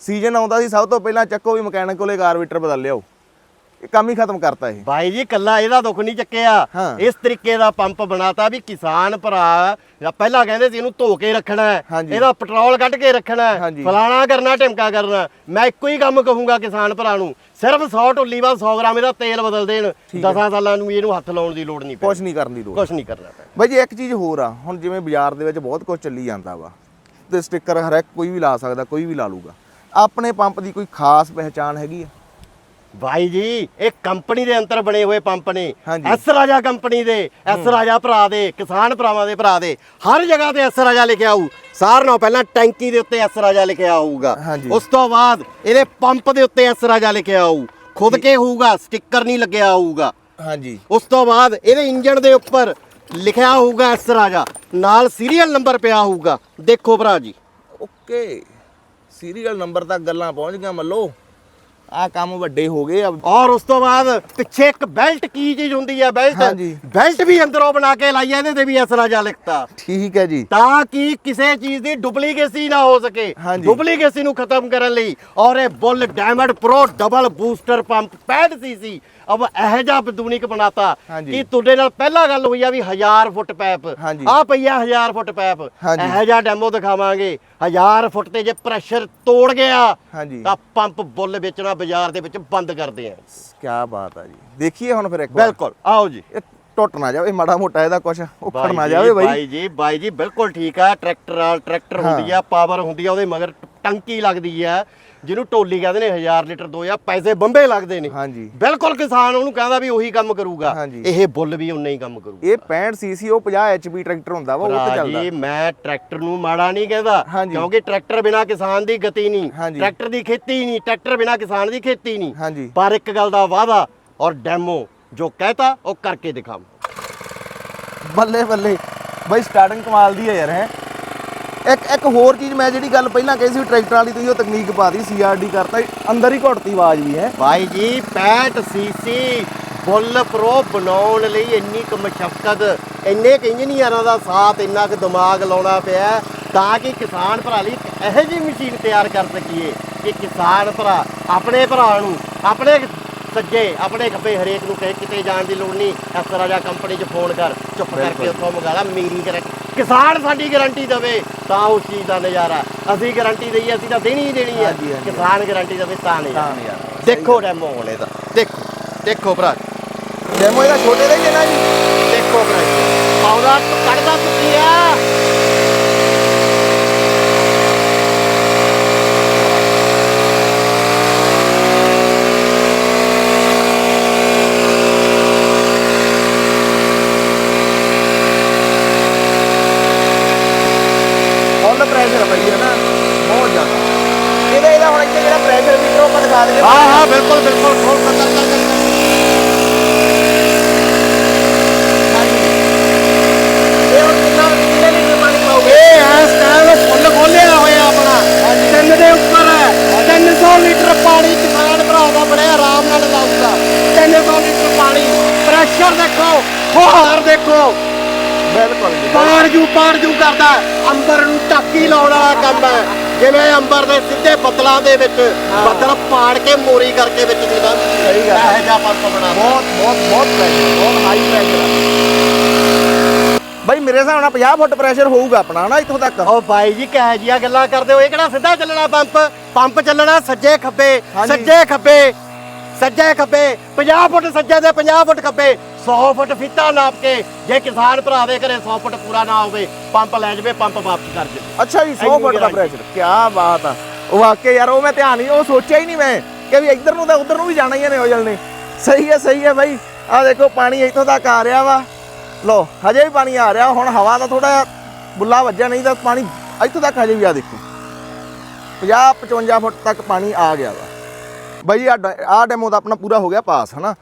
ਸੀਜ਼ਨ ਆਉਂਦਾ ਸੀ ਸਭ ਤੋਂ ਪਹਿਲਾਂ ਚੱਕੋ ਵੀ ਮਕੈਨਿਕ ਕੋਲੇ ਕਾਰਬੇਟਰ ਬਦਲ ਇਹ ਕੰਮ ਹੀ ਖਤਮ ਕਰਤਾ ਇਹ। ਬਾਈ ਜੀ ਕੱਲਾ ਇਹਦਾ ਦੁੱਖ ਨਹੀਂ ਚੱਕਿਆ। ਹਾਂ। ਇਸ ਤਰੀਕੇ ਦਾ ਪੰਪ ਬਣਾਤਾ ਵੀ ਕਿਸਾਨ ਭਰਾ ਜਾਂ ਪਹਿਲਾਂ ਕਹਿੰਦੇ ਸੀ ਇਹਨੂੰ ਧੋ ਕੇ ਰੱਖਣਾ ਹੈ। ਹਾਂਜੀ। ਇਹਦਾ ਪੈਟਰੋਲ ਕੱਢ ਕੇ ਰੱਖਣਾ ਹੈ। ਹਾਂਜੀ। ਫਲਾਣਾ ਕਰਨਾ ਢਿਮਕਾ ਕਰਨਾ ਮੈਂ ਇੱਕੋ ਹੀ ਕੰਮ ਕਹੂੰਗਾ ਕਿਸਾਨ ਭਰਾ ਨੂੰ। ਸਿਰਫ 100 ਢੋਲੀ ਬਾਅਦ 100 ਗ੍ਰਾਮ ਇਹਦਾ ਤੇਲ ਬਦਲ ਦੇਣ। 10 ਸਾਲਾਂ ਨੂੰ ਵੀ ਇਹਨੂੰ ਹੱਥ ਲਾਉਣ ਦੀ ਲੋੜ ਨਹੀਂ ਕੁਛ ਪੈਣੀ ਨਹੀਂ ਕਰਨ ਦੀ ਲੋੜ। ਕੁਝ ਨਹੀਂ ਕਰਨਾ ਪੈਣਾ ਬਾਈ ਜੀ ਇੱਕ ਚੀਜ਼ ਹੋਰ ਆ। ਹੁਣ ਜਿਵੇਂ ਬਾਜ਼ਾਰ ਦੇ ਵਿੱਚ ਬਹੁਤ ਕੁਝ ਚੱਲੀ ਜਾਂਦਾ ਵਾ। ਤੇ ਸਟicker ਹਰ ਇੱਕ ਕੋਈ ਵੀ ਲਾ ਸਕਦਾ ਕੋਈ ਵੀ ਲਾ ਲੂਗਾ ਆਪਣੇ ਪੰਪ ਦੀ ਕੋਈ ਖਾਸ ਪਹਿਚਾਣ ਹੈਗੀ ਆ? ਭਾਈ ਜੀ ਇਹ ਕੰਪਨੀ ਦੇ ਅੰਤਰ ਬਣੇ ਹੋਏ ਪੰਪ ਨੇ। ਐਸ ਰਾਜਾ ਕੰਪਨੀ ਦੇ ਐਸ ਰਾਜਾ ਭਰਾ ਦੇ ਕਿਸਾਨ ਭਰਾਵਾਂ ਦੇ ਭਰਾ ਦੇ। ਹਰ ਜਗ੍ਹਾ ਤੇ ਐਸ ਰਾਜਾ ਲਿਖਿਆ ਆਊ ਸਾਰ ਨਾਲੋਂ ਪਹਿਲਾਂ ਟੈਂਕੀ ਦੇ ਉੱਤੇ ਐਸ ਰਾਜਾ ਲਿਖਿਆ ਹਾਂਜੀ। ਉਸ ਤੋਂ ਬਾਅਦ ਇਹਦੇ ਪੰਪ ਦੇ ਉੱਤੇ ਐਸ ਰਾਜਾ ਲਿਖਿਆ ਆਊ ਖੁਦ ਕੇ ਹੋਊਗਾ ਸਟicker ਨਹੀਂ ਲੱਗਿਆ ਆਊਗਾ ਹਾਂਜੀ। ਉਸ ਤੋਂ ਬਾਅਦ ਇਹਦੇ ਇੰਜਣ ਦੇ ਉੱਪਰ ਲਿਖਿਆ ਹੋਊਗਾ ਐਸ ਰਾਜਾ। ਨਾਲ ਸੀਰੀਅਲ ਨੰਬਰ ਪਿਆ ਹੋਊਗਾ। ਦੇਖੋ ਭਰਾ ਜੀ। ਓਕੇ। ਸੀਰੀਅਲ ਨੰਬਰ ਤੱਕ ਗੱਲਾਂ ਪਹੁੰਚ ਗਈਆਂ ਮੱਲੋ। ਆ ਕੰਮ ਵੱਡੇ ਹੋ ਗਏ ਆ। ਔਰ ਉਸ ਤੋਂ ਬਾਅਦ ਪਿੱਛੇ ਇੱਕ ਬੈਲਟ ਕੀ ਚੀਜ਼ ਹੁੰਦੀ ਹੈ ਬੈਲਟ? ਹਾਂਜੀ। ਬੈਲਟ ਵੀ ਅੰਦਰੋਂ ਬਣਾ ਕੇ ਲਾਈ ਹੈ ਇਹਦੇ ਤੇ ਵੀ ਅਸਰਾ ਜਾ ਲਿਖਤਾ। ਠੀਕ ਹੈ ਜੀ। ਤਾਂ ਕਿ ਕਿਸੇ ਚੀਜ਼ ਦੀ ਡੁਪਲੀਕੇਸੀ ਨਾ ਹੋ ਸਕੇ। ਹਾਂਜੀ। ਡੁਪਲੀਕੇਸੀ ਨੂੰ ਖਤਮ ਕਰਨ ਲਈ ਔਰ ਇਹ bull diamond pro double booster pump 65 CC ਅਬ ਇਹ ਜਿਹਾ ਬਦੂਨਿਕ ਬਣਾਤਾ। ਕਿ ਤੁਹਾਡੇ ਨਾਲ ਪਹਿਲਾਂ ਗੱਲ ਹੋਈ ਆ ਵੀ 1000 ਫੁੱਟ ਪੈਪ। ਆ ਪਈਆ 1000 ਫੁੱਟ ਪੈਪ। ਇਹ ਜਿਹਾ ਡੈਮੋ ਦਿਖਾਵਾਂਗੇ। 1000 ਫੁੱਟ ਤੇ ਜੇ ਪ੍ਰੈਸ਼ਰ ਤੋੜ ਗਿਆ ਤਾਂ ਪੰਪ ਬੁੱਲ ਵੇਚਣਾ ਬਾਜ਼ਾਰ ਦੇ ਵਿੱਚ ਬੰਦ ਕਰਦੇ ਆ ਕੀ ਬਾਤ ਆ ਜੀ। ਦੇਖੀਏ ਹੁਣ ਫਿਰ ਇੱਕ ਵਾਰ। ਬਿਲਕੁਲ। ਆਓ ਜੀ। ਟੁੱਟ ਨਾ ਜਾਵੇ ਮਾੜਾ ਮੋਟਾ ਇਹਦਾ ਕੁਛ ਉਖੜ ਨਾ ਜਾਵੇ ਜੀ, ਬਾਈ। ਬਾਈ ਜੀ ਬਾਈ ਜੀ ਬਿਲਕੁਲ ਠੀਕ ਆ। ਟਰੈਕਟਰ ਨਾਲ ਟਰੈਕਟਰ। ਹੁੰਦੀ ਆ ਪਾਵਰ ਹੁੰਦੀ ਆ ਉਹਦੇ ਮਗਰ ਟੰਕੀ ਲੱਗਦੀ ਆ। ਜਿਹਨੂੰ ਟੋਲੀ ਕਹਿੰਦੇ ਨੇ 1000 ਲੀਟਰ 2000 ਪੈਸੇ ਬੰਬੇ ਲੱਗਦੇ ਨੇ। ਹਾਂਜੀ। ਬਿਲਕੁਲ ਕਿਸਾਨ ਉਹਨੂੰ ਕਹਿੰਦਾ ਵੀ ਉਹੀ ਕੰਮ ਕਰੂਗਾ। ਹਾਂਜੀ। ਇਹ ਬੁੱਲ ਵੀ ਉਨਾ ਹੀ ਕੰਮ ਕਰੂਗਾ। ਇਹ 65 ਸੀਸੀ ਉਹ 50 ਐਚਪੀ ਟਰੈਕਟਰ ਹੁੰਦਾ ਵਾ ਉਹ ਤੇ ਚੱਲਦਾ। ਜੀ ਮੈਂ ਟਰੈਕਟਰ ਨੂੰ ਮਾੜਾ ਨਹੀਂ ਕਹਿੰਦਾ ਹਾਂਜੀ। ਕਿਉਂਕਿ ਟਰੈਕਟਰ ਬਿਨਾ ਕਿਸਾਨ ਦੀ ਗਤੀ ਨਹੀਂ। ਹਾਂਜੀ। ਟਰੈਕਟਰ ਦੀ ਖੇਤੀ ਨਹੀਂ ਟਰੈਕਟਰ ਬਿਨਾ ਕਿਸਾਨ ਦੀ ਖੇਤੀ ਨਹੀਂ। ਹਾਂਜੀ। ਪਰ ਇੱਕ ਗੱਲ ਦਾ ਵਾਅਦਾ ਔਰ ਡੈਮੋ ਜੋ ਕਹਤਾ ਉਹ ਕਰਕੇ ਦਿਖਾਵਾਂ। ਬੱਲੇ ਬੱਲੇ। ਬਾਈ ਸਟਾਰਟਿੰਗ ਕਮਾਲ ਦੀ ਹੈ ਯਾਰ ਹੈ। ਇੱਕ ਇੱਕ ਹੋਰ ਚੀਜ਼ ਮੈਂ ਜਿਹੜੀ ਗੱਲ ਪਹਿਲਾਂ ਕਹੀ ਸੀ ਟਰੈਕਟਰ ਵਾਲੀ ਤੁਸੀਂ ਉਹ ਤਕਨੀਕ ਪਾਤੀ ਸੀਆਰਡੀ ਕਰਤਾ ਅੰਦਰ ਹੀ ਘੁੱਟਤੀ ਆਵਾਜ਼ ਵੀ ਹੈ। ਭਾਈ ਜੀ 65 ਸੀਸੀ ਬੁੱਲ ਪ੍ਰੋ ਬਣਾਉਣ ਲਈ ਇੰਨੀ ਕੁ ਮਸ਼ੱਕਤ ਇੰਨੇ ਕੁ ਇੰਜੀਨੀਅਰਾਂ ਦਾ ਸਾਥ ਇੰਨਾ ਕੁ ਦਿਮਾਗ ਲਾਉਣਾ ਪਿਆ ਤਾਂ ਕਿ ਕਿਸਾਨ ਭਰਾ ਲਈ ਇੱਕ ਇਹੋ ਜਿਹੀ ਮਸ਼ੀਨ ਤਿਆਰ ਕਰ ਸਕੀਏ ਕਿ ਕਿਸਾਨ ਭਰਾ ਆਪਣੇ ਭਰਾ ਨੂੰ ਆਪਣੇ ਸੱਜੇ ਆਪਣੇ ਖੱਬੇ ਹਰੇਕ ਨੂੰ ਕਹੇ ਕਿਤੇ ਜਾਣ ਦੀ ਲੋੜ ਨਹੀਂ ਇਸ ਤਰ੍ਹਾਂ ਜਾਂ ਕੰਪਨੀ 'ਚ ਫੋਨ ਕਰ ਚੁੱਪ ਕਰਕੇ ਉੱਥੋਂ ਮੰਗਾ ਲਾ ਮੇਰੀ ਗਰੰਟੀ ਕਿਸਾਨ ਸਾਡੀ ਗਾਰੰਟੀ ਦੇਵੇ ਤਾਂ ਉਸ ਚੀਜ਼ ਦਾ ਨਜ਼ਾਰਾ। ਅਸੀਂ ਗਾਰੰਟੀ ਦਈਏ ਅਸੀਂ ਤਾਂ ਦੇਣੀ ਹੀ ਦੇਣੀ ਹੈ। ਹਾਂਜੀ, ਹਾਂਜੀ। ਕਿਸਾਨ ਗਾਰੰਟੀ ਦੇਵੇ ਤਾਂ ਨਜ਼ਾਰਾ। ਤਾਂ ਯਾਰ ਦੇਖੋ ਡੈਮੋ ਹੁਣ ਇਹਦਾ। ਦੇਖੋ ਦੇਖੋ ਭਰਾ। ਡੈਮੋ ਇਹਦਾ ਛੋਟੇ ਦਾ ਹੀ ਨਾ ਜੀ। ਦੇਖੋ ਭਰਾ। ਪਾਉਦਾ ਕੱਢਦਾ ਤੁਸੀਂ ਆ ਫੁੱਲ ਪ੍ਰੈਸ਼ਰ ਪਈ ਹੈ ਨਾ ਬਹੁਤ ਜ਼ਿਆਦਾ ਇਹਦਾ ਇਹਦਾ ਹੁਣ ਇੱਥੇ ਜਿਹੜਾ ਪ੍ਰੈਸ਼ਰ ਮੀਟਰ ਉਹ ਆਪਾਂ ਦਿਖਾ ਦਈਏ ਹਾਂ ਹਾਂ ਬਿਲਕੁਲ ਬਿਲਕੁਲ ਖੋਲ ਕਰ ਕਰ ਕਰ ਇਹ ਹੁਣ ਕਿੰਨਾ ਕਿੰਨੇ ਲੀਟਰ ਪਾਣੀ ਪਾਉਗੇ ਇਹ ਇਸ ਟਾਈਮ ਫੁੱਲ ਖੋਲਿਆ ਹੋਇਆ ਆਪਣਾ ਤਿੰਨ ਦੇ ਉੱਪਰ ਹੈ 300 ਲੀਟਰ ਪਾਣੀ ਕਿਸਾਨ ਭਰਾ ਦਾ ਬੜੇ ਆਰਾਮ ਨਾਲ ਲਾਊਗਾ 300 ਲੀਟਰ ਪਾਣੀ ਪ੍ਰੈਸ਼ਰ ਦੇਖੋ ਫੁਹਾਰ ਦੇਖੋ ਬਿਲਕੁਲ ਜੀ ਪਾੜ ਜੂ ਪਾੜ ਜੂ ਕਰਦਾ ਅੰਦਰ ਨੂੰ ਟਾਕੀ ਲਾਉਣ ਵਾਲਾ ਕੰਮ ਹੈ ਅੰਬਰ ਦੇ ਸਿੱਧੇ ਬੱਦਲਾਂ ਦੇ ਵਿੱਚ ਬੱਦਲ ਪਾੜ ਕੇ ਮੋਰੀ ਕਰਕੇ ਵਿੱਚ ਲੰਘ ਸਹੀ ਗੱਲ ਹੈ। ਜਿਹਾ ਪੰਪ ਬਣਾ ਬਹੁਤ ਬਹੁਤ ਬਹੁਤ ਪ੍ਰੈਸ਼ਰ ਬਹੁਤ ਹਾਈ ਪ੍ਰੈਸ਼ਰ ਬਾਈ ਮੇਰੇ ਹਿਸਾਬ ਨਾਲ 50 ਫੁੱਟ ਪ੍ਰੈਸ਼ਰ ਹੋਊਗਾ ਆਪਣਾ ਹਨਾ ਇੱਥੋਂ ਤੱਕ? ਉਹ ਬਾਈ ਜੀ ਕਹੇ ਜੀਆਂ ਗੱਲਾਂ ਕਰਦੇ ਹੋ? ਇਹ ਕਿਹੜਾ ਸਿੱਧਾ ਚੱਲਣਾ ਪੰਪ? ਪੰਪ ਚੱਲਣਾ ਸੱਜੇ ਖੱਬੇ। ਸੱਜੇ ਖੱਬੇ। ਸੱਜੇ ਖੱਬੇ 50 ਫੁੱਟ ਸੱਜੇ ਤੇ 50 ਫੁੱਟ ਖੱਬੇ 100 ਫੁੱਟ ਫੀਤਾ ਨਾਪ ਕੇ ਜੇ ਕਿਸਾਨ ਭਰਾ ਦੇ ਘਰੇ 100 ਫੁੱਟ ਪੂਰਾ ਨਾ ਹੋਵੇ ਪੰਪ ਲੈ ਜਾਵੇ ਪੰਪ ਵਾਪਸ ਕਰ ਦੇ ਅੱਛਾ ਜੀ 100 ਇੰਨੀ ਫੁੱਟ ਦਾ। ਪ੍ਰੈਸ਼ਰ ਕੀ ਬਾਤ ਆ। ਉਹ ਵਾਕਈ ਯਾਰ ਉਹ ਮੈਂ ਧਿਆਨ ਨਹੀਂ ਉਹ ਸੋਚਿਆ ਹੀ ਨਹੀਂ ਮੈਂ ਕਿ ਵੀ ਇੱਧਰ ਨੂੰ ਤਾਂ ਉੱਧਰ ਨੂੰ ਵੀ ਜਾਣਾ ਹੀ ਹੈ ਨੇ ਜਲ ਨੇ ਸਹੀ ਹੈ ਸਹੀ ਹੈ ਬਾਈ। ਆ ਦੇਖੋ ਪਾਣੀ ਇੱਥੋਂ ਤੱਕ ਆ ਰਿਹਾ ਵਾ। ਲੋ ਹਜੇ ਵੀ ਪਾਣੀ ਆ ਰਿਹਾ ਹੁਣ ਹਵਾ ਦਾ ਥੋੜਾ ਬੁੱਲਾ ਵੱਜਿਆ ਨਹੀਂ ਤਾਂ ਪਾਣੀ ਇੱਥੋਂ ਤੱਕ ਹਜੇ ਵੀ ਆ ਦੇਖੋ। 50 55 ਫੁੱਟ ਤੱਕ ਪਾਣੀ ਆ ਗਿਆ ਵਾ। ਬਾਈ ਆ ਆ ਡੈਮੋ ਤਾਂ ਆਪਣਾ ਪੂਰਾ ਹੋ ਗਿਆ ਪਾਸ ਹਨਾ?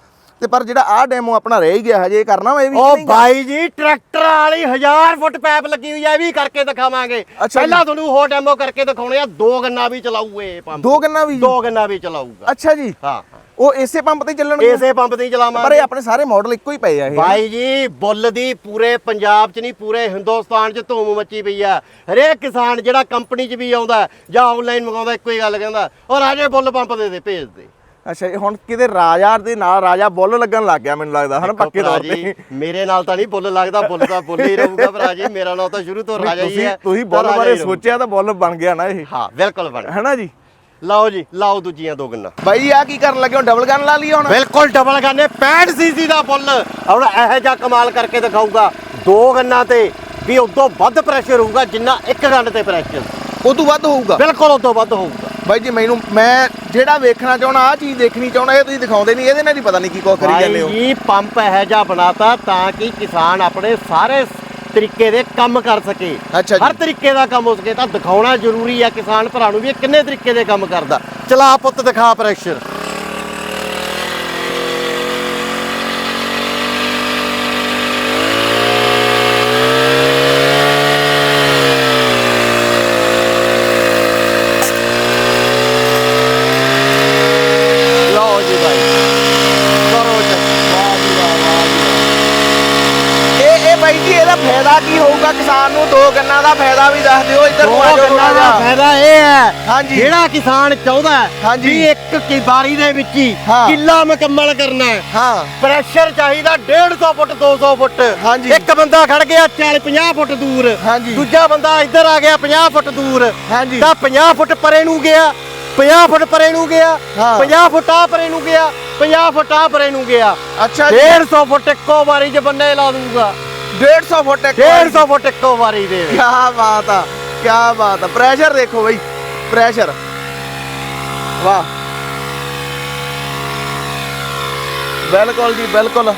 ਤੇ ਪਰ ਜਿਹੜਾ ਆ ਡੈਮੋ ਆਪਣਾ ਰਹਿ ਹੀ ਗਿਆ ਹਜੇ ਇਹ ਕਰਨਾ ਵਾ ਇਹ ਵੀ ਕਿ ਉਹ ਨਹੀਂ? ਬਾਈ ਜੀ ਟਰੈਕਟਰ ਵਾਲੀ 1000 ਫੁੱਟ ਪਾਈਪ ਲੱਗੀ ਹੋਈ ਹੈ ਇਹ ਵੀ ਕਰਕੇ ਦਿਖਾਵਾਂਗੇ। ਅੱਛਾ ਜੀ। ਪਹਿਲਾਂ ਤੁਹਾਨੂੰ ਹੋਰ ਡੈਮੋ ਕਰਕੇ ਦਿਖਾਉਣੇ ਆ ਦੋ ਗੰਨਾ ਵੀ ਚਲਾਊ ਇਹ ਪੰਪ ਦੋ ਗੰਨਾ ਵੀ ਜੀ? ਦੋ ਗੰਨਾ ਵੀ ਚਲਾਊਗਾ। ਅੱਛਾ ਜੀ। ਹਾਂ। ਹਾਂ। ਉਹ ਇਸੇ ਪੰਪ ਤੇ ਚੱਲਣਗੇ? ਇਸੇ ਪੰਪ ਤੇ ਹੀ ਪਰ ਚਲਾਵਾਂਗੇ ਇਹ ਆਪਣੇ ਸਾਰੇ ਮਾਡਲ ਇੱਕੋ ਹੀ ਪਏ ਆ ਇਹ। ਬਾਈ ਜੀ ਬੁੱਲ ਦੀ ਪੂਰੇ ਪੰਜਾਬ 'ਚ ਨਹੀਂ ਪੂਰੇ ਹਿੰਦੁਸਤਾਨ 'ਚ ਧੂਮ ਮੱਚੀ ਪਈ ਆ। ਹਰੇਕ ਕਿਸਾਨ ਜਿਹੜਾ ਕੰਪਨੀ 'ਚ ਵੀ ਆਉਂਦਾ ਜਾਂ ਆਨਲਾਈਨ ਮੰਗਾਉਂਦਾ ਇੱਕੋ ਹੀ ਗੱਲ ਕਹਿੰਦਾ ਉਹ ਰਾਜੇ ਬੁੱਲ ਪੰਪ ਦੇ ਦੇ ਭੇਜ ਦੇ। ਅੱਛਾ ਇਹ ਹੁਣ ਕਿਤੇ ਰਾਜਾ ਦੇ ਨਾਲ ਰਾਜਾ ਬੁੱਲ ਲੱਗਣ ਲੱਗ ਗਿਆ ਮੈਨੂੰ ਲੱਗਦਾ ਹਨਾ ਪੱਕੇ ਤੌਰ ਤੇ। ਮੇਰੇ ਨਾਲ ਤਾਂ ਨਹੀਂ ਬੁੱਲ ਲੱਗਦਾ ਬੁੱਲ ਤਾਂ ਬੁੱਲ ਹੀ ਰਹੂਗਾ ਭਰਾ ਜੀ ਮੇਰਾ ਨਾਮ ਤਾਂ ਸ਼ੁਰੂ ਤੋਂ ਰਾਜਾ ਹੀ ਹੈ ਤੁਸੀਂ ਬੁੱਲ ਬਾਰੇ ਹੀ। ਸੋਚਿਆ ਤਾਂ ਬੁੱਲ ਬਣ ਗਿਆ ਨਾ ਇਹ। ਹਾਂ ਬਿਲਕੁਲ ਬਣ ਹੈਨਾ ਜੀ? ਲਓ ਜੀ ਲਾਓ ਦੂਜੀਆਂ ਦੋ ਗੰਨਾ ਬਾਈ ਆ ਕੀ ਕਰਨ ਲੱਗੇ ਹੋ? ਡਬਲ ਗਨ ਲਾ ਲਈ ਹੁਣ। ਬਿਲਕੁਲ ਡਬਲ ਗੰਨੇ 65 ਸੀਸੀ ਦਾ ਬੁੱਲ। ਹੁਣ ਇਹੋ ਜਿਹਾ ਕਮਾਲ ਕਰਕੇ ਦਿਖਾਊਗਾ ਦੋ ਗੰਨਾ ਤੇ ਵੀ ਉਦੋਂ ਵੱਧ ਪ੍ਰੈਸ਼ਰ ਹੋਊਗਾ ਜਿੰਨਾ ਇੱਕ ਗੰਨ ਤੇ ਪ੍ਰੈਸ਼ਰ ਉਹ ਤੋਂ ਵੱਧ ਹੋਊਗਾ। ਬਿਲਕੁਲ ਉਦੋਂ ਵੱਧ ਹੋਊਗਾ। ਬਾਈ ਜੀ ਮੈਨੂੰ ਮੈਂ ਜਿਹੜਾ ਵੇਖਣਾ ਚਾਹਣਾ ਆ ਚੀਜ਼ ਦੇਖਣੀ ਚਾਹਣਾ ਇਹ ਤੁਸੀਂ ਦਿਖਾਉਂਦੇ ਨਹੀਂ ਇਹਦੇ ਨਾਲ ਹੀ ਪਤਾ ਨਹੀਂ ਕੀ ਕੁਛ ਕਰੀ ਜਾਂਦੇ ਹੋ। ਜੀ ਪੰਪ ਇਹੋ ਜਿਹਾ ਬਣਾਤਾ ਤਾਂ ਕਿ ਕਿਸਾਨ ਆਪਣੇ ਸਾਰੇ ਤਰੀਕੇ ਦੇ ਕੰਮ ਕਰ ਸਕੇ। ਹਰ ਤਰੀਕੇ ਦਾ ਕੰਮ ਹੋ ਸਕੇ ਤਾਂ ਦਿਖਾਉਣਾ ਜ਼ਰੂਰੀ ਹੈ ਕਿਸਾਨ ਭਰਾ ਨੂੰ ਵੀ ਇਹ ਕਿੰਨੇ ਤਰੀਕੇ ਦੇ ਕੰਮ ਕਰਦਾ। ਚਲਾ ਪੁੱਤ ਦਿਖਾ ਪ੍ਰੈਸ਼ਰ ਲਓ ਜੀ ਭਾਈ ਕਰੋ ਜੀ ਵਾਹ ਜੀ ਵਾਹ ਵਾਹ ਜੀ ਵਾਹ। ਇਹ ਇਹ ਬਾਈ ਜੀ ਇਹਦਾ ਫਾਇਦਾ ਕੀ ਹੋਊਗਾ ਕਿਸਾਨ ਨੂੰ ਦੋ ਗੰਨਾਂ ਦਾ ਫਾਇਦਾ ਵੀ ਦੱਸ ਦਿਓ ਇੱਧਰ ਨੂੰ ਆ ਦੋ ਜਾਓ ਥੋੜ੍ਹਾ ਜਿਹਾ। ਫਾਇਦਾ ਇਹ ਹੈ ਹਾਂਜੀ। ਜਿਹੜਾ ਕਿਸਾਨ ਚਾਹੁੰਦਾ ਹੈ ਹਾਂਜੀ। ਵੀ ਇੱਕ ਕੀ ਬਾਰੀ ਦੇ ਵਿੱਚ ਹੀ ਹਾਂ। ਕਿੱਲਾ ਮੁਕੰਮਲ ਕਰਨਾ ਹੈ ਹਾਂ ਪ੍ਰੈਸ਼ਰ ਚਾਹੀਦਾ 150 ਫੁੱਟ 200 ਫੁੱਟ ਹਾਂਜੀ। ਇੱਕ ਬੰਦਾ ਖੜ ਗਿਆ 40 50 ਫੁੱਟ ਦੂਰ ਹਾਂਜੀ। ਦੂਜਾ ਬੰਦਾ ਇੱਧਰ ਆ ਗਿਆ 50 ਫੁੱਟ ਦੂਰ ਹਾਂਜੀ। ਤਾਂ 50 ਫੁੱਟ ਪਰੇ ਨੂੰ ਗਿਆ 50 ਫੁੱਟ ਪਰੇ ਨੂੰ ਗਿਆ ਹਾਂ। 50 ਫੁੱਟ ਆ ਪਰੇ ਨੂੰ ਗਿਆ 50 ਫੁੱਟ ਆ ਪਰੇ ਨੂੰ ਗਿਆ ਅੱਛਾ ਜੀ 150 ਫੁੱਟ ਇੱਕੋ ਵਾਰੀ 'ਚ ਬੰਨੇ ਲਾ ਦੂਗਾ 150 ਫੁੱਟ ਇੱਕ 150 ਫੁੱਟ ਇੱਕੋ ਵਾਰੀ ਦੇ ਕੀ ਬਾਤ ਆ ਕੀ ਬਾਤ ਆ। ਪ੍ਰੈਸ਼ਰ ਦੇਖੋ ਬਈ ਪ੍ਰੈਸ਼ਰ ਵਾਹ। ਬਿਲਕੁਲ ਜੀ ਬਿਲਕੁਲ।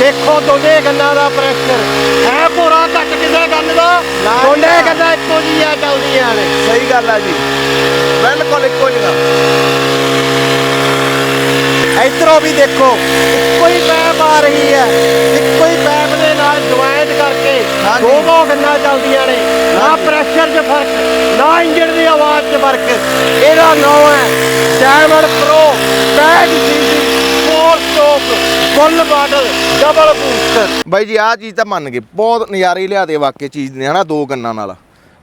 ਦੇਖੋ ਦੋਨੇ ਗੰਨਾਂ ਦਾ ਪ੍ਰੈਸ਼ਰ ਹੈ ਪੂਰਾ ਘੱਟ ਜੀ ਦੋਨੇ ਚੱਲਦੀਆਂ ਨੇ। ਸਹੀ ਗੱਲ ਆ ਜੀ। ਬਿਲਕੁਲ ਇੱਕੋ ਜਿਹਾ ਇਧਰੋਂ ਵੀ ਦੇਖੋ ਇੱਕੋ ਹੀ ਪੈਪ ਆ ਰਹੀ ਹੈ। ਇੱਕੋ ਹੀ ਪੈਪ ਦੇ ਨਾਲ ਜੁਆਇੰਟ ਕਰਕੇ ਹਾਂਜੀ। ਦੋ ਦੋ ਗੰਨਾਂ ਚੱਲਦੀਆਂ ਨੇ। ਨਾ ਪ੍ਰੈਸ਼ਰ 'ਚ ਫ਼ਰਕ ਨਾ ਇੰਜਣ ਦੀ ਆਵਾਜ਼ 'ਚ ਫ਼ਰਕ। ਇਹਦਾ ਨਾਮ ਹੈ diamond pro 65 CC four stroke full model double booster ਬਾਈ ਜੀ, ਆਹ ਚੀਜ਼ ਤਾਂ ਮੰਨ ਗਏ, ਬਹੁਤ ਨਜ਼ਾਰੇ ਲਿਆ ਦੇ ਵਾਕੇ ਚੀਜ਼ ਨੇ, ਹਨਾ, ਦੋ ਗੰਨਾਂ ਨਾਲ।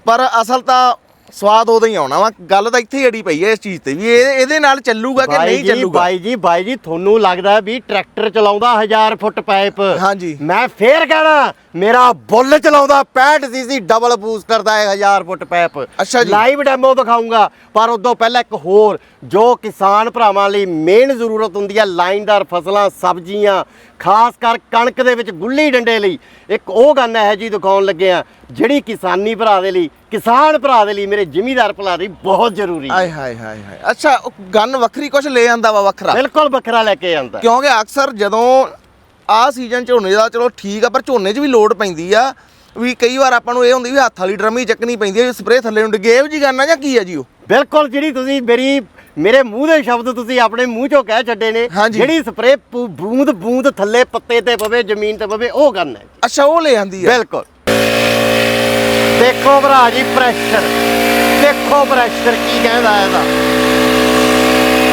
ਪਰ ਅਸਲ ਤਾਂ ਸਵਾਦ ਉਦੋਂ ਹੀ ਆਉਣਾ ਵਾ ਗੱਲ ਤਾਂ ਇੱਥੇ ਹੀ ਅੜੀ ਪਈ ਹੈ ਇਸ ਚੀਜ਼ ਤੇ ਵੀ ਇਹ ਇਹਦੇ ਨਾਲ ਚੱਲੂਗਾ ਕਿ ਨਹੀਂ ਚੱਲੂਗਾ ਬਾਈ ਜੀ ਬਾਈ ਜੀ ਤੁਹਾਨੂੰ ਲੱਗਦਾ ਵੀ ਟਰੈਕਟਰ ਚਲਾਉਂਦਾ 1000 ਫੁੱਟ ਪਾਈਪ ਹਾਂਜੀ। ਮੈਂ ਫੇਰ ਕਹਿਣਾ ਮੇਰਾ ਬੁੱਲ ਚਲਾਉਂਦਾ 65 ਸੀਸੀ ਡਬਲ ਬੂਸਟਰ ਦਾ ਹੈ 1000 ਫੁੱਟ ਪਾਈਪ ਅੱਛਾ ਜੀ। ਲਾਈਵ ਡੈਮੋ ਦਿਖਾਉਂਗਾ ਪਰ ਉਦੋਂ ਪਹਿਲਾਂ ਇੱਕ ਹੋਰ ਜੋ ਕਿਸਾਨ ਭਰਾਵਾਂ ਲਈ ਮੇਨ ਜ਼ਰੂਰਤ ਹੁੰਦੀ ਹੈ ਲਾਈਨਦਾਰ ਫਸਲਾਂ ਸਬਜ਼ੀਆਂ ਖਾਸ ਕਰ ਕਣਕ ਦੇ ਵਿੱਚ ਗੁੱਲੀ ਡੰਡੇ ਲਈ ਇੱਕ ਉਹ ਗੰਨ ਹੈ ਜੀ ਦਿਖਾਉਣ ਲੱਗੇ ਆ ਜਿਹੜੀ ਕਿਸਾਨੀ ਭਰਾ ਦੇ ਲਈ ਕਿਸਾਨ ਭਰਾ ਦੇ ਲਈ ਮੇਰੇ ਜ਼ਿਮੀਦਾਰ ਭਰਾ ਲਈ ਬਹੁਤ ਜ਼ਰੂਰੀ ਹੈ। ਆਏ ਹਾਏ ਹਾਏ ਹਾਏ। ਅੱਛਾ ਉਹ ਗਨ ਵੱਖਰੀ ਕੁਝ ਲੈ ਆਂਦਾ ਵਾ ਵੱਖਰਾ? ਬਿਲਕੁਲ ਵੱਖਰਾ ਲੈ ਕੇ ਆਂਦਾ। ਕਿਉਂਕਿ ਅਕਸਰ ਜਦੋਂ ਆਹ ਸੀਜ਼ਨ ਝੋਨੇ ਦਾ ਚਲੋ ਠੀਕ ਆ ਪਰ ਝੋਨੇ 'ਚ ਵੀ ਲੋਡ ਪੈਂਦੀ ਆ ਵੀ ਕਈ ਵਾਰ ਆਪਾਂ ਨੂੰ ਇਹ ਹੁੰਦੀ ਵੀ ਹੱਥ ਵਾਲੀ ਡਰਮ ਚੱਕਣੀ ਪੈਂਦੀ ਹੈ ਸਪਰੇਅ ਥੱਲੇ ਨੂੰ ਡਿੱਗੇ ਇਹ ਜੀ ਗਨ ਆ ਜਾਂ ਕੀ ਆ ਜੀ ਉਹ? ਬਿਲਕੁਲ ਜਿਹੜੀ ਤੁਸੀਂ ਮੇਰੀ ਮੇਰੇ ਮੂੰਹ ਦੇ ਸ਼ਬਦ ਤੁਸੀਂ ਆਪਣੇ ਮੂੰਹ ਚੋਂ ਕਹਿ ਛੱਡੇ ਨੇ ਹਾਂਜੀ। ਜਿਹੜੀ ਸਪਰੇ ਬੂੰਦ ਬੂੰਦ ਥੱਲੇ ਪੱਤੇ ਤੇ ਪਵੇ ਜ਼ਮੀਨ ਤੇ ਪਵੇ ਉਹ ਗੱਲ ਹੈ। ਅੱਛਾ ਉਹ ਲੈ ਆਂਦੀ ਆ? ਬਿਲਕੁਲ। ਦੇਖੋ ਭਰਾ ਜੀ ਪ੍ਰੈਸ਼ਰ ਦੇਖੋ ਪ੍ਰੈਸ਼ਰ ਕੀ ਕਹਿੰਦਾ ਇਹਦਾ।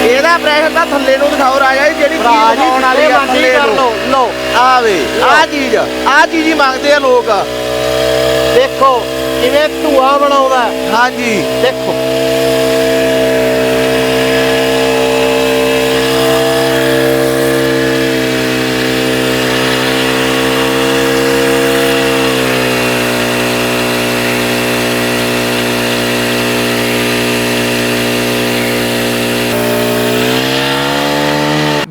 ਇਹਦਾ ਪ੍ਰੈਸ਼ਰ ਤਾਂ ਥੱਲੇ ਨੂੰ ਦਿਖਾਓ ਰਾਜਾ ਜੀ ਜਿਹੜੀ ਭਰਾ ਚੀਜ਼ ਜੀ ਆਉਣ ਵਾਲੀ ਆ ਥੱਲੇ ਕਰ ਲਓ ਲਓ। ਆ ਵੇ ਆ ਚੀਜ਼ ਆ ਚੀਜ਼ ਹੀ ਮੰਗਦੇ ਆ ਲੋਕ। ਦੇਖੋ ਕਿਵੇਂ ਧੂਆ ਬਣਾਉਂਦਾ। ਹਾਂਜੀ। ਦੇਖੋ।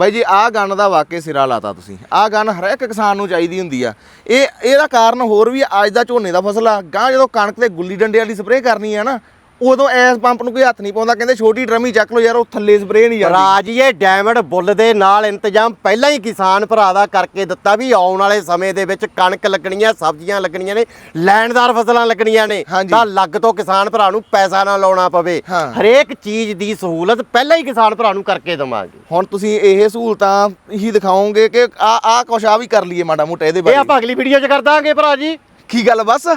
ਬਾਈ ਜੀ, ਆਹ ਗੰਨ ਦਾ ਵਾਕਿਆ ਸਿਰਾ ਲਾਤਾ ਤੁਸੀਂ। ਆਹ ਗੰਨ ਹਰ ਇੱਕ ਕਿਸਾਨ ਨੂੰ ਚਾਹੀਦੀ ਹੁੰਦੀ ਆ। ਇਹ, ਇਹਦਾ ਕਾਰਨ ਹੋਰ ਵੀ ਅੱਜ ਦਾ ਝੋਨੇ ਦਾ ਫਸਲ ਆ। ਗਾਂ ਜਦੋਂ ਕਣਕ ਤੇ ਗੁੱਲੀ ਡੰਡੇ ਵਾਲੀ ਸਪਰੇਅ ਕਰਨੀ ਆ ਨਾ ਉਦੋਂ ਐਸ ਪੰਪ ਨੂੰ ਕੋਈ ਹੱਥ ਨਹੀਂ ਪਾਉਂਦਾ ਕਹਿੰਦੇ ਛੋਟੀ ਡਰਮੀ ਚੱਕ ਲਓ ਯਾਰ ਉਹ ਥੱਲੇ ਸਪਰੇਅ ਨਹੀਂ ਜਾਂਦੀ। ਰਾਜੀ ਇਹ ਡੈਮਡ ਬੁੱਲ ਦੇ ਨਾਲ ਇੰਤਜ਼ਾਮ ਪਹਿਲਾਂ ਹੀ ਕਿਸਾਨ ਭਰਾ ਦਾ ਕਰਕੇ ਦਿੱਤਾ ਵੀ ਆਉਣ ਵਾਲੇ ਸਮੇਂ ਦੇ ਵਿੱਚ ਕਣਕ ਲੱਗਣੀਆਂ ਸਬਜ਼ੀਆਂ ਲੱਗਣੀਆਂ ਨੇ ਲੈਣਦਾਰ ਫਸਲਾਂ ਲੱਗਣੀਆਂ ਨੇ। ਤਾਂ ਲੱਗ ਤੋਂ ਕਿਸਾਨ ਭਰਾ ਨੂੰ ਪੈਸਾ ਨਾ ਲਾਉਣਾ ਪਵੇ। ਹਾਂ। ਹਰੇਕ ਚੀਜ਼ ਦੀ ਸਹੂਲਤ ਪਹਿਲਾਂ ਹੀ ਕਿਸਾਨ ਭਰਾ ਨੂੰ ਕਰਕੇ ਦੇਵਾਂਗੇ। ਹੁਣ ਤੁਸੀਂ ਇਹ ਸਹੂਲਤਾਂ ਹੀ ਦਿਖਾਓਗੇ ਕਿ ਆ ਆ ਕੁਛ ਆ ਵੀ ਕਰ ਲਈਏ ਮਾੜਾ ਮੋਟਾ ਇਹਦੇ ਇਹ ਬਾਰੇ। ਆਪਾਂ ਅਗਲੀ ਵੀਡੀਓ 'ਚ ਕਰ ਦਾਂਗੇ ਭਰਾ ਜੀ। ਕੀ ਗੱਲ ਬਸ?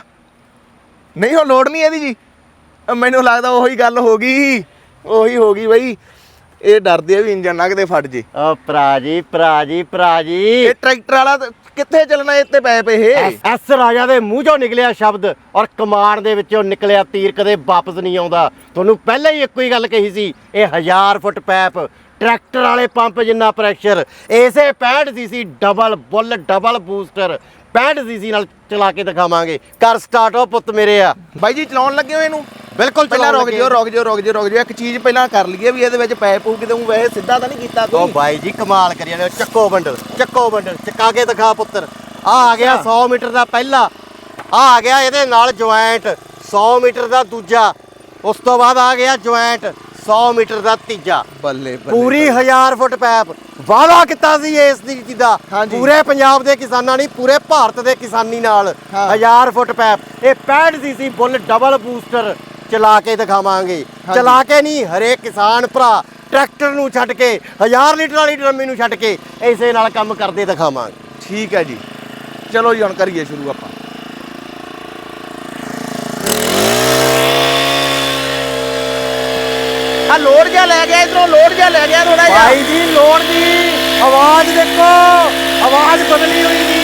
ਨਹੀਂ ਹੁਣ ਲੋੜ ਨਹੀਂ ਇਹਦੀ ਜੀ। ਮੈਨੂੰ ਲੱਗਦਾ ਉਹੀ ਗੱਲ ਹੋ ਗਈ ਉਹੀ ਹੋ ਗਈ ਬਈ। ਇਹ ਡਰਦੇ ਆ ਵੀ ਇੰਜਨ ਨਾ ਕਿਤੇ ਫਟ ਜੇ। ਓ ਭਰਾ ਜੀ ਭਰਾ ਜੀ ਭਰਾ ਜੀ। ਇਹ ਟਰੈਕਟਰ ਵਾਲਾ ਤਾਂ ਕਿੱਥੇ ਚੱਲਣਾ ਇੱਥੇ ਪੈ ਪਏ ਇਹ? ਐਸ ਰਾਜਾ ਦੇ ਮੂੰਹ ਚੋਂ ਨਿਕਲਿਆ ਸ਼ਬਦ ਔਰ ਕਮਾਨ ਦੇ ਵਿੱਚੋਂ ਨਿਕਲਿਆ ਤੀਰ ਕਦੇ ਵਾਪਸ ਨਹੀਂ ਆਉਂਦਾ। ਤੁਹਾਨੂੰ ਪਹਿਲਾਂ ਹੀ ਇੱਕੋ ਹੀ ਗੱਲ ਕਹੀ ਸੀ ਇਹ 1000 ਫੁੱਟ ਪੈਪ ਟਰੈਕਟਰ ਵਾਲੇ ਪੰਪ ਜਿੰਨਾ ਪ੍ਰੈਸ਼ਰ ਇਸੇ 65 CC double bull double booster 65 CC ਨਾਲ ਚਲਾ ਕੇ ਦਿਖਾਵਾਂਗੇ। ਕਰ ਸਟਾਰਟ ਹੋ ਪੁੱਤ ਮੇਰੇ ਆ। ਬਾਈ ਜੀ ਚਲਾਉਣ ਲੱਗੇ ਹੋ ਇਹਨੂੰ? ਬਿਲਕੁਲ ਪਹਿਲਾਂ ਰੁਕ। ਜਿਓ ਰੁਕ ਜਿਓ ਰੁਕ ਜਿਓ ਰੁਕ ਜਿਓ। ਇੱਕ ਚੀਜ਼ ਪਹਿਲਾਂ ਕਰ ਲਈਏ ਵੀ ਇਹਦੇ ਵਿੱਚ ਪੈ ਪੂ ਕਿਤੇ ਊਂ ਵੈਸੇ ਸਿੱਧਾ ਤਾਂ ਨਹੀਂ ਕੀਤਾ ਉਹ ਕੋਈ ਬਾਈ ਜੀ ਕਮਾਲ ਕਰੀ ਜਾਂਦੇ ਹੋ। ਚੱਕੋ ਬੰਡਲ ਚੱਕੋ ਬੰਡਲ। ਚਕਾ ਕੇ ਦਿਖਾ ਪੁੱਤਰ। ਆ ਆ ਗਿਆ 100 ਮੀਟਰ ਦਾ ਪਹਿਲਾ। ਆ ਆ ਗਿਆ ਇਹਦੇ ਨਾਲ ਜੁਆਇੰਟ 100 ਮੀਟਰ ਦਾ ਦੂਜਾ। ਉਸ ਤੋਂ ਬਾਅਦ ਆ ਗਿਆ ਜੁਆਇੰਟ 100 ਮੀਟਰ ਦਾ ਤੀਜਾ। ਬੱਲੇ ਬੱਲੇ ਪੂਰੀ 1000 ਫੁੱਟ ਪੈਪ। ਵਾਅਦਾ ਕੀਤਾ ਸੀ ਇਸ ਦੀ ਚੀਜ਼ ਦਾ। ਹਾਂਜੀ। ਪੂਰੇ ਪੰਜਾਬ ਦੇ ਕਿਸਾਨਾਂ ਨਹੀਂ ਪੂਰੇ ਭਾਰਤ ਦੇ ਕਿਸਾਨੀ ਨਾਲ ਹਾਂ। 1000 ਫੁੱਟ ਪੈਪ। ਇਹ 65 ਸੀਸੀ ਬੁੱਲ ਡਬਲ ਬੂਸਟਰ। ਚਲਾ ਕੇ ਦਿਖਾਵਾਂਗੇ। ਚਲਾ ਕੇ ਨਹੀਂ ਹਰੇਕ ਕਿਸਾਨ ਭਰਾ ਟਰੈਕਟਰ ਨੂੰ ਛੱਡ ਕੇ 1000 ਲੀਟਰ ਵਾਲੀ ਡਰਮੀ ਨੂੰ ਛੱਡ ਕੇ ਇਸੇ ਨਾਲ ਕੰਮ ਕਰਦੇ ਦਿਖਾਵਾਂਗੇ। ਠੀਕ ਹੈ ਜੀ। ਚਲੋ ਜੀ ਹੁਣ ਕਰੀਏ ਸ਼ੁਰੂ ਆਪਾਂ। ਆ ਲੋਡ ਜਿਹਾ ਲੈ ਗਿਆ ਇਧਰੋਂ ਲੋਡ ਜਿਹਾ ਲੈ ਗਿਆ ਥੋੜਾ ਜਿਹਾ। ਭਾਈ ਜੀ ਲੋੜ ਦੀ ਆਵਾਜ਼ ਦੇਖੋ ਆਵਾਜ਼ ਬਦਲੀ ਹੋਈ ਦੀ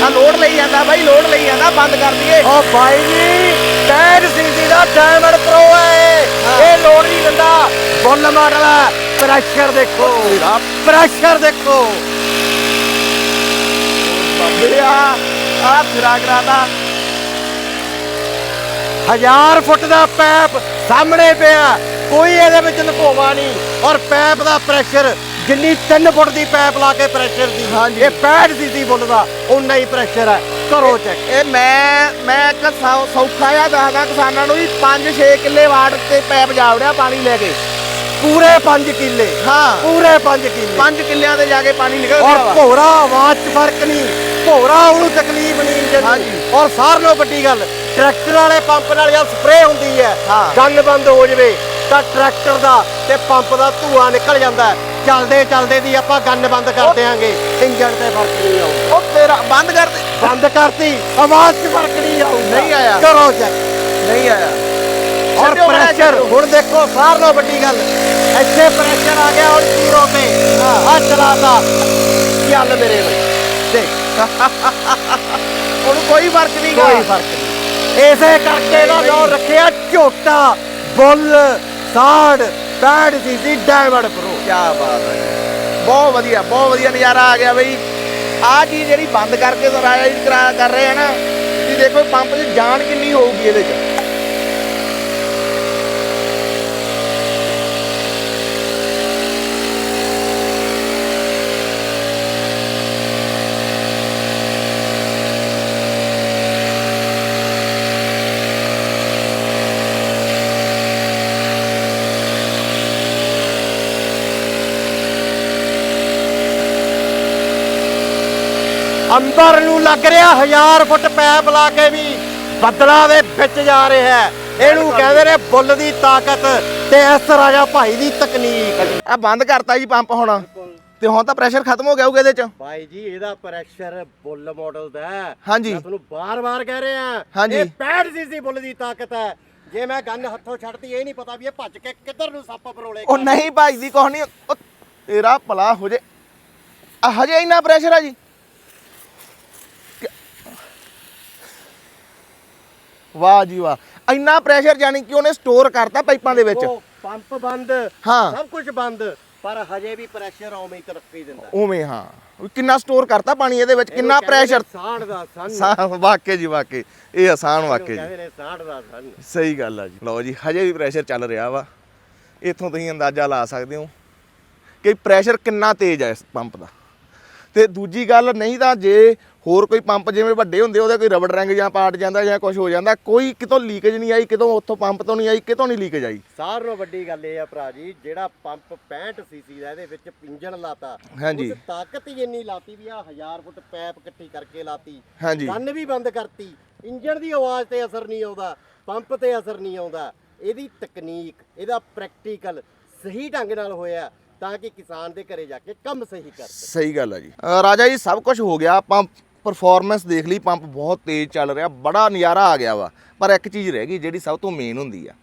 ਆ ਲੋਡ ਲਈ ਜਾਂਦਾ ਬਾਈ ਲੋਡ ਲਈ ਜਾਂਦਾ ਬੰਦ ਕਰ ਦਈਏ। ਓ ਭਾਈ ਜੀ 10 ਸੀਸੀ ਦਾ ਡਾਇਮੰਡ ਪ੍ਰੋ ਹੈ ਇਹ। ਲੋਡ ਨਹੀਂ ਦਿੰਦਾ। ਬੁੱਲ ਮਾਡਲ ਹੈ। ਪ੍ਰੈਸ਼ਰ ਦੇਖੋ। ਪ੍ਰੈਸ਼ਰ ਦੇਖੋ। ਬਾਬੇ ਆ ਆ ਸਿਰਾ ਕਰਾਤਾ। 1000 ਫੁੱਟ ਦਾ ਪੈਪ ਸਾਹਮਣੇ ਪਿਆ। ਕੋਈ ਇਹਦੇ ਵਿੱਚ ਲੁਕੋਵਾ ਨਹੀਂ। ਔਰ ਪੈਪ ਦਾ ਪ੍ਰੈਸ਼ਰ ਜਿੰਨੀ 3 ਫੁੱਟ ਦੀ ਪੈਪ ਲਾ ਕੇ ਪ੍ਰੈਸ਼ਰ ਦੀ ਹਾਂਜੀ। ਇਹ 65 ਸੀਸੀ ਬੁੱਲ ਦਾ ਉਨਾ ਹੀ ਪ੍ਰੈਸ਼ਰ ਹੈ। ਕਰੋ ਚੈੱਕ ਇਹ ਮੈਂ ਮੈਂ ਇੱਕ ਸੌ- ਸੌਖਾ ਜਿਹਾ ਦੱਸਦਾ ਕਿਸਾਨਾਂ ਨੂੰ ਵੀ 5-6 ਕਿੱਲੇ ਵਾਟ ਤੇ ਪੈਪ ਜਾਵੜਿਆ ਪਾਣੀ ਲੈ ਕੇ। ਪੂਰੇ 5 ਕਿੱਲੇ। ਹਾਂ। ਪੂਰੇ 5 ਕਿੱਲੇ। 5 ਕਿੱਲਿਆਂ ਤੇ ਜਾ ਕੇ ਪਾਣੀ ਨਿਕਲ ਔਰ ਗਿਆ। ਵਾ ਭੋਰਾ ਆਵਾਜ਼ 'ਚ ਫ਼ਰਕ ਨਹੀਂ। ਭੋਰਾ ਉਹਨੂੰ ਤਕਲੀਫ ਨਹੀਂ ਹਾਂਜੀ। ਔਰ ਸਾਰਿਆਂ ਨਾਲੋਂ ਵੱਡੀ ਗੱਲ ਟਰੈਕਟਰ ਵਾਲੇ ਪੰਪ ਨਾਲ ਜਦ ਸਪਰੇਅ ਹੁੰਦੀ ਹੈ। ਹਾਂ। ਗੰਨ ਬੰਦ ਹੋ ਜਵੇ ਤਾਂ ਟਰੈਕਟਰ ਦਾ ਤੇ ਪੰਪ ਦਾ ਧੂਆਂ ਨਿਕਲ ਜਾਂਦਾ ਹੈ। ਚੱਲਦੇ ਚੱਲਦੇ ਦੀ ਆਪਾਂ ਗੰਨ ਬੰਦ ਕਰ ਦਿਆਂਗੇ। ਇੰਜਨ ਤੇ ਫ਼ਰਕ ਨਹੀਂ ਆਊਗਾ ਉਹ ਤੇਰਾ ਬੰਦ ਕਰ ਦੇ। ਬੰਦ ਕਰਤੀ ਆਵਾਜ਼ 'ਚ ਫ਼ਰਕ ਨਹੀਂ ਆਊਗਾ ਨਹੀਂ ਆਇਆ। ਕਰੋ ਚੈੱਕ ਨਹੀਂ ਆਇਆ। ਔਰ ਛੱਡਿਓ ਪ੍ਰੈਸ਼ਰ ਛੱਡਿਓ। ਹੁਣ ਦੇਖੋ ਸਾਰਿਆਂ ਨਾਲੋਂ ਵੱਡੀ ਗੱਲ। ਇੱਥੇ ਪ੍ਰੈਸ਼ਰ ਆ ਗਿਆ ਹੁਣ ਜ਼ੀਰੋ ਤੇ। ਆ ਚਲਾਤਾ। ਚੱਲ ਮੇਰੇ ਬਈ ਦੇਖ। ਉਹਨੂੰ ਕੋਈ ਫ਼ਰਕ ਨਹੀਂ ਕੋਈ ਫ਼ਰਕ ਨਹੀਂ। ਇਸੇ ਕਰਕੇ ਦਾ ਨਾਮ ਰੱਖਿਆ ਝੋਟਾ ਬੁੱਲ ਸਾੜ ਪੈਡ ਸੀਸੀ ਪ੍ਰੋ ਕੀ ਬਾਤ ਹੈ। ਬਹੁਤ ਵਧੀਆ ਬਹੁਤ ਵਧੀਆ ਨਜ਼ਾਰਾ ਆ ਗਿਆ ਬਈ। ਆ ਚੀਜ਼ ਜਿਹੜੀ ਬੰਦ ਕਰਕੇ ਰਾਜਾ ਜੀ ਕਰਾ ਕਰ ਰਹੇ ਆ ਨਾ, ਤੁਸੀਂ ਦੇਖੋ, ਪੰਪ 'ਚ ਜਾਨ ਕਿੰਨੀ ਹੋਊਗੀ ਇਹਦੇ 'ਚ। ਅੰਦਰ ਨੂੰ ਲੱਗ ਰਿਹਾ 1000 ਫੁੱਟ ਪੈਪ ਲਾ ਕੇ ਵੀ ਬੱਦਲਾਂ ਦੇ ਵਿੱਚ ਜਾ ਰਿਹਾ ਹੈ। ਇਹਨੂੰ ਕਹਿੰਦੇ ਨੇ ਬੁੱਲ ਦੀ ਤਾਕਤ ਤੇ ਇਸ ਰਾਜਾ ਭਾਈ ਦੀ ਤਕਨੀਕ। ਆ ਬੰਦ ਕਰਤਾ ਜੀ ਪੰਪ ਹੁਣ। ਤੇ ਹੁਣ ਤਾਂ ਪ੍ਰੈਸ਼ਰ ਖਤਮ ਹੋ ਗਿਆ ਹੋਊਗਾ ਇਹਦੇ 'ਚ। ਭਾਈ ਜੀ ਇਹਦਾ ਪ੍ਰੈਸ਼ਰ ਬੁੱਲ ਮਾਡਲ ਦਾ ਹੈ। ਹਾਂਜੀ। ਮੈਂ ਤੁਹਾਨੂੰ ਬਾਰ-ਬਾਰ ਕਹਿ ਰਿਹਾ। ਹਾਂਜੀ। ਇਹ 65 ਸੀਸੀ ਬੁੱਲ ਦੀ ਤਾਕਤ ਹੈ। ਜੇ ਮੈਂ ਗੰਨ ਹੱਥੋਂ ਛੱਡਤੀ ਇਹ ਨਹੀਂ ਪਤਾ ਵੀ ਇਹ ਭੱਜ ਕੇ ਕਿੱਧਰ ਨੂੰ ਸੱਪ ਪਰੋਲੇ ਉਹ ਨਹੀਂ ਭਜਦੀ ਕੁਛ ਨਹੀਂ। ਉਹ ਤੇਰਾ ਭਲਾ ਹੋ ਜੇ। ਆ ਹਜੇ ਇੰਨਾ ਪ੍ਰੈਸ਼ਰ ਆ ਜੀ। ਵਾਹ ਜੀ ਵਾਹ। ਇੰਨਾ ਪ੍ਰੈਸ਼ਰ ਜਾਨੀ ਕਿ ਉਹਨੇ ਸਟੋਰ ਕਰਤਾ ਪਾਈਪਾਂ ਦੇ ਵਿੱਚ। ਉਹ ਪੰਪ ਬੰਦ ਹਾਂ। ਸਭ ਕੁਝ ਬੰਦ ਪਰ ਹਜੇ ਵੀ ਪ੍ਰੈਸ਼ਰ ਉਵੇਂ ਹੀ ਤਰੱਕੀ ਦਿੰਦਾ। ਉਵੇਂ ਹਾਂ। ਵੀ ਕਿੰਨਾ ਸਟੋਰ ਕਰਤਾ ਪਾਣੀ ਇਹਦੇ ਵਿੱਚ ਕਿੰਨਾ ਇਹਨੂੰ ਕਹਿੰਦੇ ਪ੍ਰੈਸ਼ਰ ਨੇ ਸਾਂਢ ਦਾ ਸੰਨ। ਸਾਹ ਵਾਕੇ ਜੀ ਵਾਕੇ ਇਹ ਆਸਾਨ ਵਾਕੇ ਜੀ। ਕਹਿੰਦੇ ਨੇ ਸਾਂਢ ਦਾ ਸੰਨ। ਸਹੀ ਗੱਲ ਆ ਜੀ। ਲਓ ਜੀ ਹਜੇ ਵੀ ਪ੍ਰੈਸ਼ਰ ਚੱਲ ਰਿਹਾ ਵਾ। ਇੱਥੋਂ ਤੁਸੀਂ ਅੰਦਾਜ਼ਾ ਲਾ ਸਕਦੇ ਹੋ ਕਿ ਪ੍ਰੈਸ਼ਰ ਕਿੰਨਾ ਤੇਜ਼ ਹੈ ਇਸ ਪੰਪ ਦਾ। ਤੇ ਦੂਜੀ ਗੱਲ ਨਹੀਂ ਤਾਂ ਜੇ ਹੋਰ ਕੋਈ ਪੰਪ ਜਿਵੇਂ ਵੱਡੇ ਹੁੰਦੇ ਉਹਦੇ ਕੋਈ ਰਬੜ ਰਿੰਗ ਜਾਂ ਪਾਟ ਜਾਂਦਾ ਜਾਂ ਕੁਝ ਹੋ ਜਾਂਦਾ ਕੋਈ ਕਿਤੋਂ ਲੀਕੇਜ ਨਹੀਂ ਆਈ ਕਿਤੋਂ ਉੱਥੋਂ ਪੰਪ ਤੋਂ ਨਹੀਂ ਆਈ ਕਿਤੋਂ ਨਹੀਂ ਲੀਕੇਜ ਆਈ। ਸਾਰਿਆਂ ਨਾਲੋਂ ਵੱਡੀ ਗੱਲ ਇਹ ਆ ਭਰਾ ਜੀ ਜਿਹੜਾ ਪੰਪ 65 ਸੀਸੀ ਦਾ ਇਹਦੇ ਵਿੱਚ ਪਿੰਜਣ ਲਾਤਾ ਹਾਂਜੀ। ਉਸ ਤਾਕਤ ਹੀ ਇੰਨੀ ਲਾਤੀ ਵੀ ਆ 1000 ਫੁੱਟ ਪੈਪ ਇਕੱਠੀ ਕਰਕੇ ਲਾਤੀ ਹਾਂਜੀ। ਕੰਨ ਵੀ ਬੰਦ ਕਰਤੀ ਇੰਜਣ ਦੀ ਆਵਾਜ਼ ਤੇ ਅਸਰ ਨਹੀਂ ਆਉਂਦਾ ਪੰਪ ਤੇ ਅਸਰ ਨਹੀਂ ਆਉਂਦਾ। ਇਹਦੀ ਤਕਨੀਕ ਇਹਦਾ ਪ੍ਰੈਕਟੀਕਲ ਸਹੀ ਢੰਗ ਨਾਲ ਹੋਇਆ ਤਾਂ ਕਿ ਕਿਸਾਨ ਦੇ ਘਰੇ ਜਾ ਕੇ ਕੰਮ ਸਹੀ ਕਰ ਸਕੇ। ਸਹੀ ਗੱਲ ਆ ਜੀ। ਰਾਜਾ ਜੀ ਸਭ ਕੁਝ ਹੋ ਗਿਆ ਪੰਪ ਪਰਫਾਰਮੈਂਸ ਦੇਖ ਲਈ ਪੰਪ ਬਹੁਤ ਤੇਜ਼ ਚੱਲ ਰਿਹਾ, ਬੜਾ ਨਜ਼ਾਰਾ ਆ ਗਿਆ ਵਾ। ਪਰ ਇੱਕ ਚੀਜ਼ ਰਹਿ ਗਈ, ਜਿਹੜੀ ਸਭ ਤੋਂ ਮੇਨ ਹੁੰਦੀ ਆ।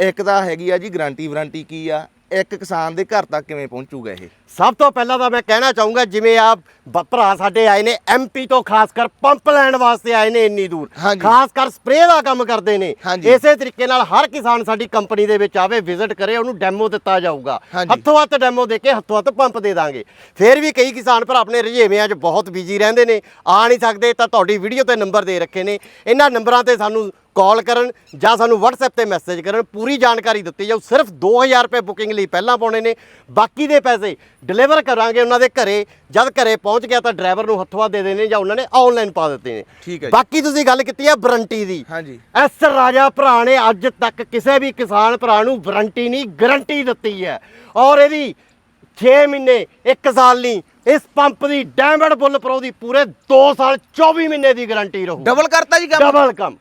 ਇੱਕ ਤਾਂ ਹੈਗੀ ਆ ਜੀ ਗਾਰੰਟੀ ਵਾਰੰਟੀ ਕੀ ਆ? ਇੱਕ ਕਿਸਾਨ ਦੇ ਘਰ ਤੱਕ ਕਿਵੇਂ ਪਹੁੰਚੂਗਾ ਇਹ? ਸਭ ਤੋਂ ਪਹਿਲਾਂ ਤਾਂ ਮੈਂ ਕਹਿਣਾ ਚਾਹੂੰਗਾ ਜਿਵੇਂ ਆ ਭਰਾ ਸਾਡੇ ਆਏ ਨੇ ਐਮਪੀ ਤੋਂ ਖਾਸ ਕਰ ਪੰਪ ਲੈਣ ਵਾਸਤੇ ਆਏ ਨੇ ਇੰਨੀ ਦੂਰ। ਹਾਂਜੀ। ਖਾਸ ਕਰ ਸਪਰੇਅ ਦਾ ਕੰਮ ਕਰਦੇ ਨੇ। ਹਾਂਜੀ। ਇਸੇ ਤਰੀਕੇ ਨਾਲ ਹਰ ਕਿਸਾਨ ਸਾਡੀ ਕੰਪਨੀ ਦੇ ਵਿੱਚ ਆਵੇ ਵਿਜ਼ਿਟ ਕਰੇ ਉਹਨੂੰ ਡੈਮੋ ਦਿੱਤਾ ਜਾਊਗਾ। ਹਾਂਜੀ। ਹੱਥੋਂ ਹੱਥ ਡੈਮੋ ਦੇ ਕੇ ਹੱਥੋਂ ਹੱਥ ਪੰਪ ਦੇ ਦਾਂਗੇ। ਫਿਰ ਵੀ ਕਈ ਕਿਸਾਨ ਭਰਾ ਆਪਣੇ ਰੁਝੇਵਿਆਂ 'ਚ ਬਹੁਤ ਬਿਜ਼ੀ ਰਹਿੰਦੇ ਨੇ। ਆ ਨਹੀਂ ਸਕਦੇ ਤਾਂ ਤੁਹਾਡੀ ਵੀਡੀਓ ਤੇ ਨੰਬਰ ਦੇ ਰੱਖੇ ਨੇ। ਇਹਨਾਂ ਨੰਬਰਾਂ ਤੇ ਸਾਨੂੰ ਕਾਲ ਕਰਨ ਜਾਂ ਸਾਨੂੰ WhatsApp ਤੇ ਮੈਸੇਜ ਕਰਨ ਪੂਰੀ ਜਾਣਕਾਰੀ ਦਿੱਤੀ ਜਾਊ। ਸਿਰਫ 2000 ਰੁਪਏ ਬੁਕਿੰਗ ਲਈ ਪਹਿਲਾਂ ਪਾਉਣੇ ਨੇ। ਬਾਕੀ ਦੇ ਪੈਸੇ ਡਿਲੀਵਰ ਕਰਾਂਗੇ ਉਹਨਾਂ ਦੇ ਘਰੇ। ਜਦ ਘਰੇ ਪਹੁੰਚ ਗਿਆ ਤਾਂ ਡਰਾਈਵਰ ਨੂੰ ਹੱਥੋਂ ਹੱਥ ਦੇ ਦੇਣੇ ਜਾਂ ਉਹਨਾਂ ਨੇ ਆਨਲਾਈਨ ਪਾ ਦਿੱਤੇ ਨੇ। ਠੀਕ ਹੈ। ਬਾਕੀ ਤੁਸੀਂ ਗੱਲ ਕੀਤੀ ਹੈ ਵਾਰੰਟੀ ਦੀ। ਹਾਂਜੀ। ਐਸ ਰਾਜਾ ਭਰਾ ਨੇ ਅੱਜ ਤੱਕ ਕਿਸੇ ਵੀ ਕਿਸਾਨ ਭਰਾ ਨੂੰ ਵਾਰੰਟੀ ਨਹੀਂ ਗਾਰੰਟੀ ਦਿੱਤੀ ਹੈ। ਔਰ ਇਹਦੀ 6 ਮਹੀਨੇ 1 ਸਾਲ ਨਹੀਂ ਇਸ ਪੰਪ ਦੀ ਡਾਇਮੰਡ ਬੁੱਲ ਪ੍ਰੋ ਦੀ ਪੂਰੇ 2 ਸਾਲ 24 ਮਹੀਨੇ ਦੀ ਗਾਰੰਟੀ ਰਹੂ ਡਬਲ ਕਰਤਾ ਜੀ ਕੰਮ? ਡਬਲ ਕੰਮ।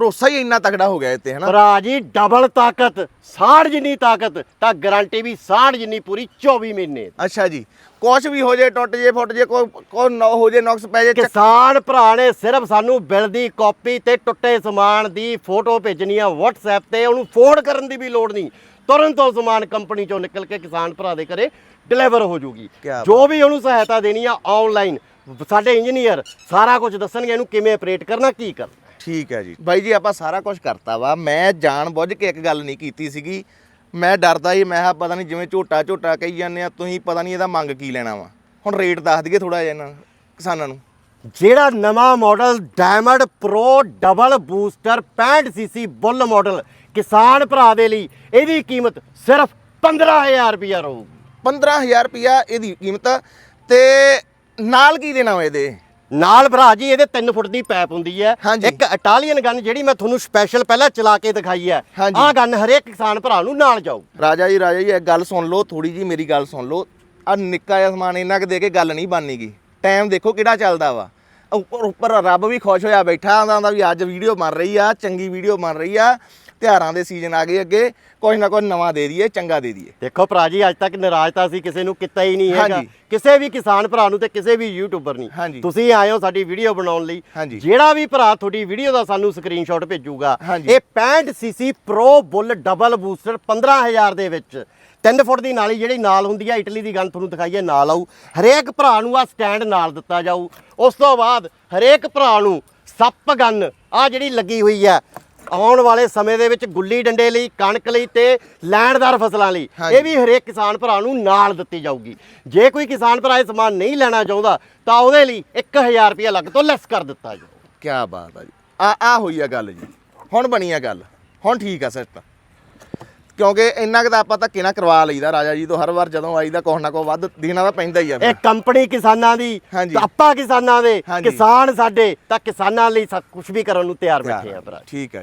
ਭਰੋਸਾ ਹੀ ਇੰਨਾ ਤਗੜਾ ਹੋ ਗਿਆ ਇੱਥੇ ਹਨਾ? ਭਰਾ ਜੀ ਡਬਲ ਤਾਕਤ 60 ਜਿੰਨੀ ਤਾਕਤ ਤਾਂ ਗਾਰੰਟੀ ਵੀ 60 ਜਿੰਨੀ ਪੂਰੀ 24 ਮਹੀਨੇ ਅੱਛਾ ਜੀ ਕੁਛ ਵੀ ਹੋ ਜੇ ਟੁੱਟ ਜੇ ਫੁੱਟ ਜੇ ਕੋਈ ਕੋਈ ਨਾ ਹੋ ਜੇ ਨੁਕਸ ਪੈ ਜੇ ਕਿਸਾਨ ਭਰਾ ਨੇ ਸਿਰਫ ਸਾਨੂੰ ਬਿੱਲ ਦੀ ਕਾਪੀ ਤੇ ਟੁੱਟੇ ਸਮਾਨ ਦੀ ਫੋਟੋ ਭੇਜਣੀ ਆ WhatsApp ਤੇ ਉਹਨੂੰ ਫੋਨ ਕਰਨ ਦੀ ਵੀ ਲੋੜ ਨਹੀਂ। ਤੁਰੰਤ ਉਹ ਸਮਾਨ ਕੰਪਨੀ ਚੋਂ ਨਿਕਲ ਕੇ ਕਿਸਾਨ ਭਰਾ ਦੇ ਘਰੇ ਡਿਲੀਵਰ ਹੋ ਜੂਗੀ। ਜੋ ਵੀ ਉਹਨੂੰ ਸਹਾਇਤਾ ਦੇਣੀ ਆ ਆਨਲਾਈਨ ਸਾਡੇ ਇੰਜੀਨੀਅਰ ਸਾਰਾ ਕੁਝ ਦੱਸਣਗੇ ਇਹਨੂੰ ਕਿਵੇਂ ਆਪਰੇਟ ਕਰਨਾ ਕੀ ਕਰਨਾ। ਠੀਕ ਹੈ ਜੀ। ਬਾਈ ਜੀ ਆਪਾਂ ਸਾਰਾ ਕੁਝ ਕਰਤਾ ਵਾ। ਮੈਂ ਜਾਣ ਬੁੱਝ ਕੇ ਇੱਕ ਗੱਲ ਨਹੀਂ ਕੀਤੀ ਸੀਗੀ। ਮੈਂ ਡਰਦਾ ਹੀ ਮੈਂ ਕਿਹਾ ਪਤਾ ਨਹੀਂ ਜਿਵੇਂ ਝੋਟਾ ਝੋਟਾ ਕਹੀ ਜਾਂਦੇ ਆ ਤੁਸੀਂ ਪਤਾ ਨਹੀਂ ਇਹਦਾ ਮੰਗ ਕੀ ਲੈਣਾ ਵਾ। ਹੁਣ ਰੇਟ ਦੱਸ ਦਈਏ ਥੋੜਾ ਜਿਹਾ ਇਹਨਾਂ ਨੂੰ, ਕਿਸਾਨਾਂ ਨੂੰ। ਜਿਹੜਾ ਨਵਾਂ model diamond pro double booster 65 CC bull model ਕਿਸਾਨ ਭਰਾ ਦੇ ਲਈ ਇਹਦੀ ਕੀਮਤ ਸਿਰਫ 15000 ਰੁਪਇਆ ਰਹੂਗੀ। 15000 ਰੁਪਿਆ ਇਹਦੀ ਕੀਮਤ ਤੇ ਨਾਲ ਕੀ ਦੇਣਾ ਵਾ ਇਹਦੇ? ਨਾਲ ਭਰਾ ਜੀ ਇਹਦੇ 3 ਫੁੱਟ ਦੀ ਪਾਈਪ ਹੁੰਦੀ ਹੈ। ਇੱਕ ਇਟਾਲੀਅਨ ਗਨ ਜਿਹੜੀ ਮੈਂ ਤੁਹਾਨੂੰ ਸਪੈਸ਼ਲ ਪਹਿਲਾਂ ਚਲਾ ਕੇ ਦਿਖਾਈ ਹੈ। ਆਹ ਗਨ ਹਰੇਕ ਕਿਸਾਨ ਭਰਾ ਨੂੰ ਨਾਲ ਜਾਊ। ਰਾਜਾ ਜੀ ਰਾਜਾ ਜੀ ਇੱਕ ਗੱਲ ਸੁਣ ਲਓ ਥੋੜੀ ਜੀ ਮੇਰੀ ਗੱਲ ਸੁਣ ਲਓ। ਆ ਨਿੱਕਾ ਜਿਹਾ ਸਮਾਨ ਇਹਨਾਂ ਕਿ ਦੇ ਕੇ ਗੱਲ ਨਹੀਂ ਬਣਨੀਗੀ ਟਾਈਮ ਦੇਖੋ ਕਿਹੜਾ ਚੱਲਦਾ ਵਾ। ਉੱਪਰ ਉੱਪਰ ਰੱਬ ਵੀ ਖੁਸ਼ ਹੋਇਆ ਬੈਠਾ ਆਂਦਾ ਆਂਦਾ ਵੀ ਅੱਜ ਵੀਡੀਓ ਬਣ ਰਹੀ ਆ ਚੰਗੀ ਵੀਡੀਓ ਬਣ ਰਹੀ ਆ। ਤਿਉਹਾਰਾਂ ਦੇ ਸੀਜ਼ਨ ਆ ਗਏ ਅੱਗੇ ਕੁਝ ਨਾ ਕੁਝ ਨਵਾਂ ਦੇ ਦਈਏ ਚੰਗਾ ਦੇ ਦਈਏ ਦੇਖੋ ਭਰਾ ਜੀ ਅੱਜ ਤੱਕ ਨਾਰਾਜ਼ਤਾ ਸੀ ਕਿਸੇ ਨੂੰ ਕੀਤਾ ਹੀ ਨਹੀਂ ਹੈਗਾ। ਕਿਸੇ ਵੀ ਕਿਸਾਨ ਭਰਾ ਨੂੰ ਤੇ ਕਿਸੇ ਵੀ ਯੂਟਿਊਬਰ ਨਹੀਂ। ਤੁਸੀਂ ਆਏ ਹੋ ਸਾਡੀ ਵੀਡੀਓ ਬਣਾਉਣ ਲਈ। ਜਿਹੜਾ ਵੀ ਭਰਾ ਤੁਹਾਡੀ ਵੀਡੀਓ ਦਾ ਸਾਨੂੰ ਸਕਰੀਨਸ਼ਾਟ ਭੇਜੂਗਾ। ਇਹ 65 CC pro bull double booster 15000 ਦੇ ਵਿੱਚ 3 ਫੁੱਟ ਦੀ ਨਾਲੀ ਜਿਹੜੀ ਨਾਲ ਹੁੰਦੀ ਆ ਇਟਲੀ ਦੀ ਗੱਲ ਤੁਹਾਨੂੰ ਦਿਖਾਈਏ ਨਾਲ ਆਊ ਹਰੇਕ ਭਰਾ ਨੂੰ ਆ ਸਟੈਂਡ ਨਾਲ ਦਿੱਤਾ ਜਾਊ ਉਸ ਤੋਂ ਬਾਅਦ ਹਰੇਕ ਭਰਾ ਨੂੰ ਸੱਪ ਗਨ ਆ ਜਿਹੜੀ ਲੱਗੀ ਹੋਈ ਆ ਆਉਣ ਵਾਲੇ ਸਮੇਂ ਦੇ ਵਿੱਚ ਗੁੱਲੀ ਡੰਡੇ ਲਈ ਕਣਕ ਲਈ ਤੇ ਲੈਣਦਾਰ ਫਸਲਾਂ ਲਈ। ਇਹ ਵੀ ਹਰੇਕ ਕਿਸਾਨ ਭਰਾ ਨੂੰ ਨਾਲ ਦਿੱਤੀ ਜਾਊਗੀ। ਜੇ ਕੋਈ ਕਿਸਾਨ ਭਰਾ ਇਹ ਸਮਾਨ ਨਹੀਂ ਲੈਣਾ ਚਾਹੁੰਦਾ ਤਾਂ ਉਹਦੇ ਲਈ 1000 ਰੁਪਏ ਅਲੱਗ ਤੋਂ ਲੈਸ ਕਰ ਦਿੱਤਾ ਜਾਊ। ਕੀ ਬਾਤ ਆ ਜੀ। ਆ ਆ ਹੋਈ ਆ ਗੱਲ ਜੀ। ਹੁਣ ਬਣੀ ਆ ਗੱਲ। ਹੁਣ ਠੀਕ ਆ ਸਿਸਟਮ ਕਿਉਂਕਿ ਇੰਨਾ ਕੁ ਤਾਂ ਆਪਾਂ ਧੱਕੇ ਨਾ ਕਰਵਾ ਲਈਦਾ ਰਾਜਾ ਜੀ ਤੋਂ ਹਰ ਵਾਰ ਜਦੋਂ ਆਈਦਾ ਕੁਛ ਨਾ ਕੁਛ ਵੱਧ ਦੇਣਾ ਤਾਂ ਪੈਂਦਾ ਹੀ ਆ। ਇਹ ਕੰਪਨੀ ਕਿਸਾਨਾਂ ਦੀ ਹਾਂਜੀ। ਆਪਾਂ ਕਿਸਾਨਾਂ ਦੇ ਹਾਂਜੀ। ਕਿਸਾਨ ਸਾਡੇ ਤਾਂ ਕਿਸਾਨਾਂ ਲਈ ਸਭ ਕੁਝ ਵੀ ਕਰਨ ਨੂੰ ਤਿਆਰ ਬੈਠੇ ਆ ਭਰਾ ਠੀਕ ਆ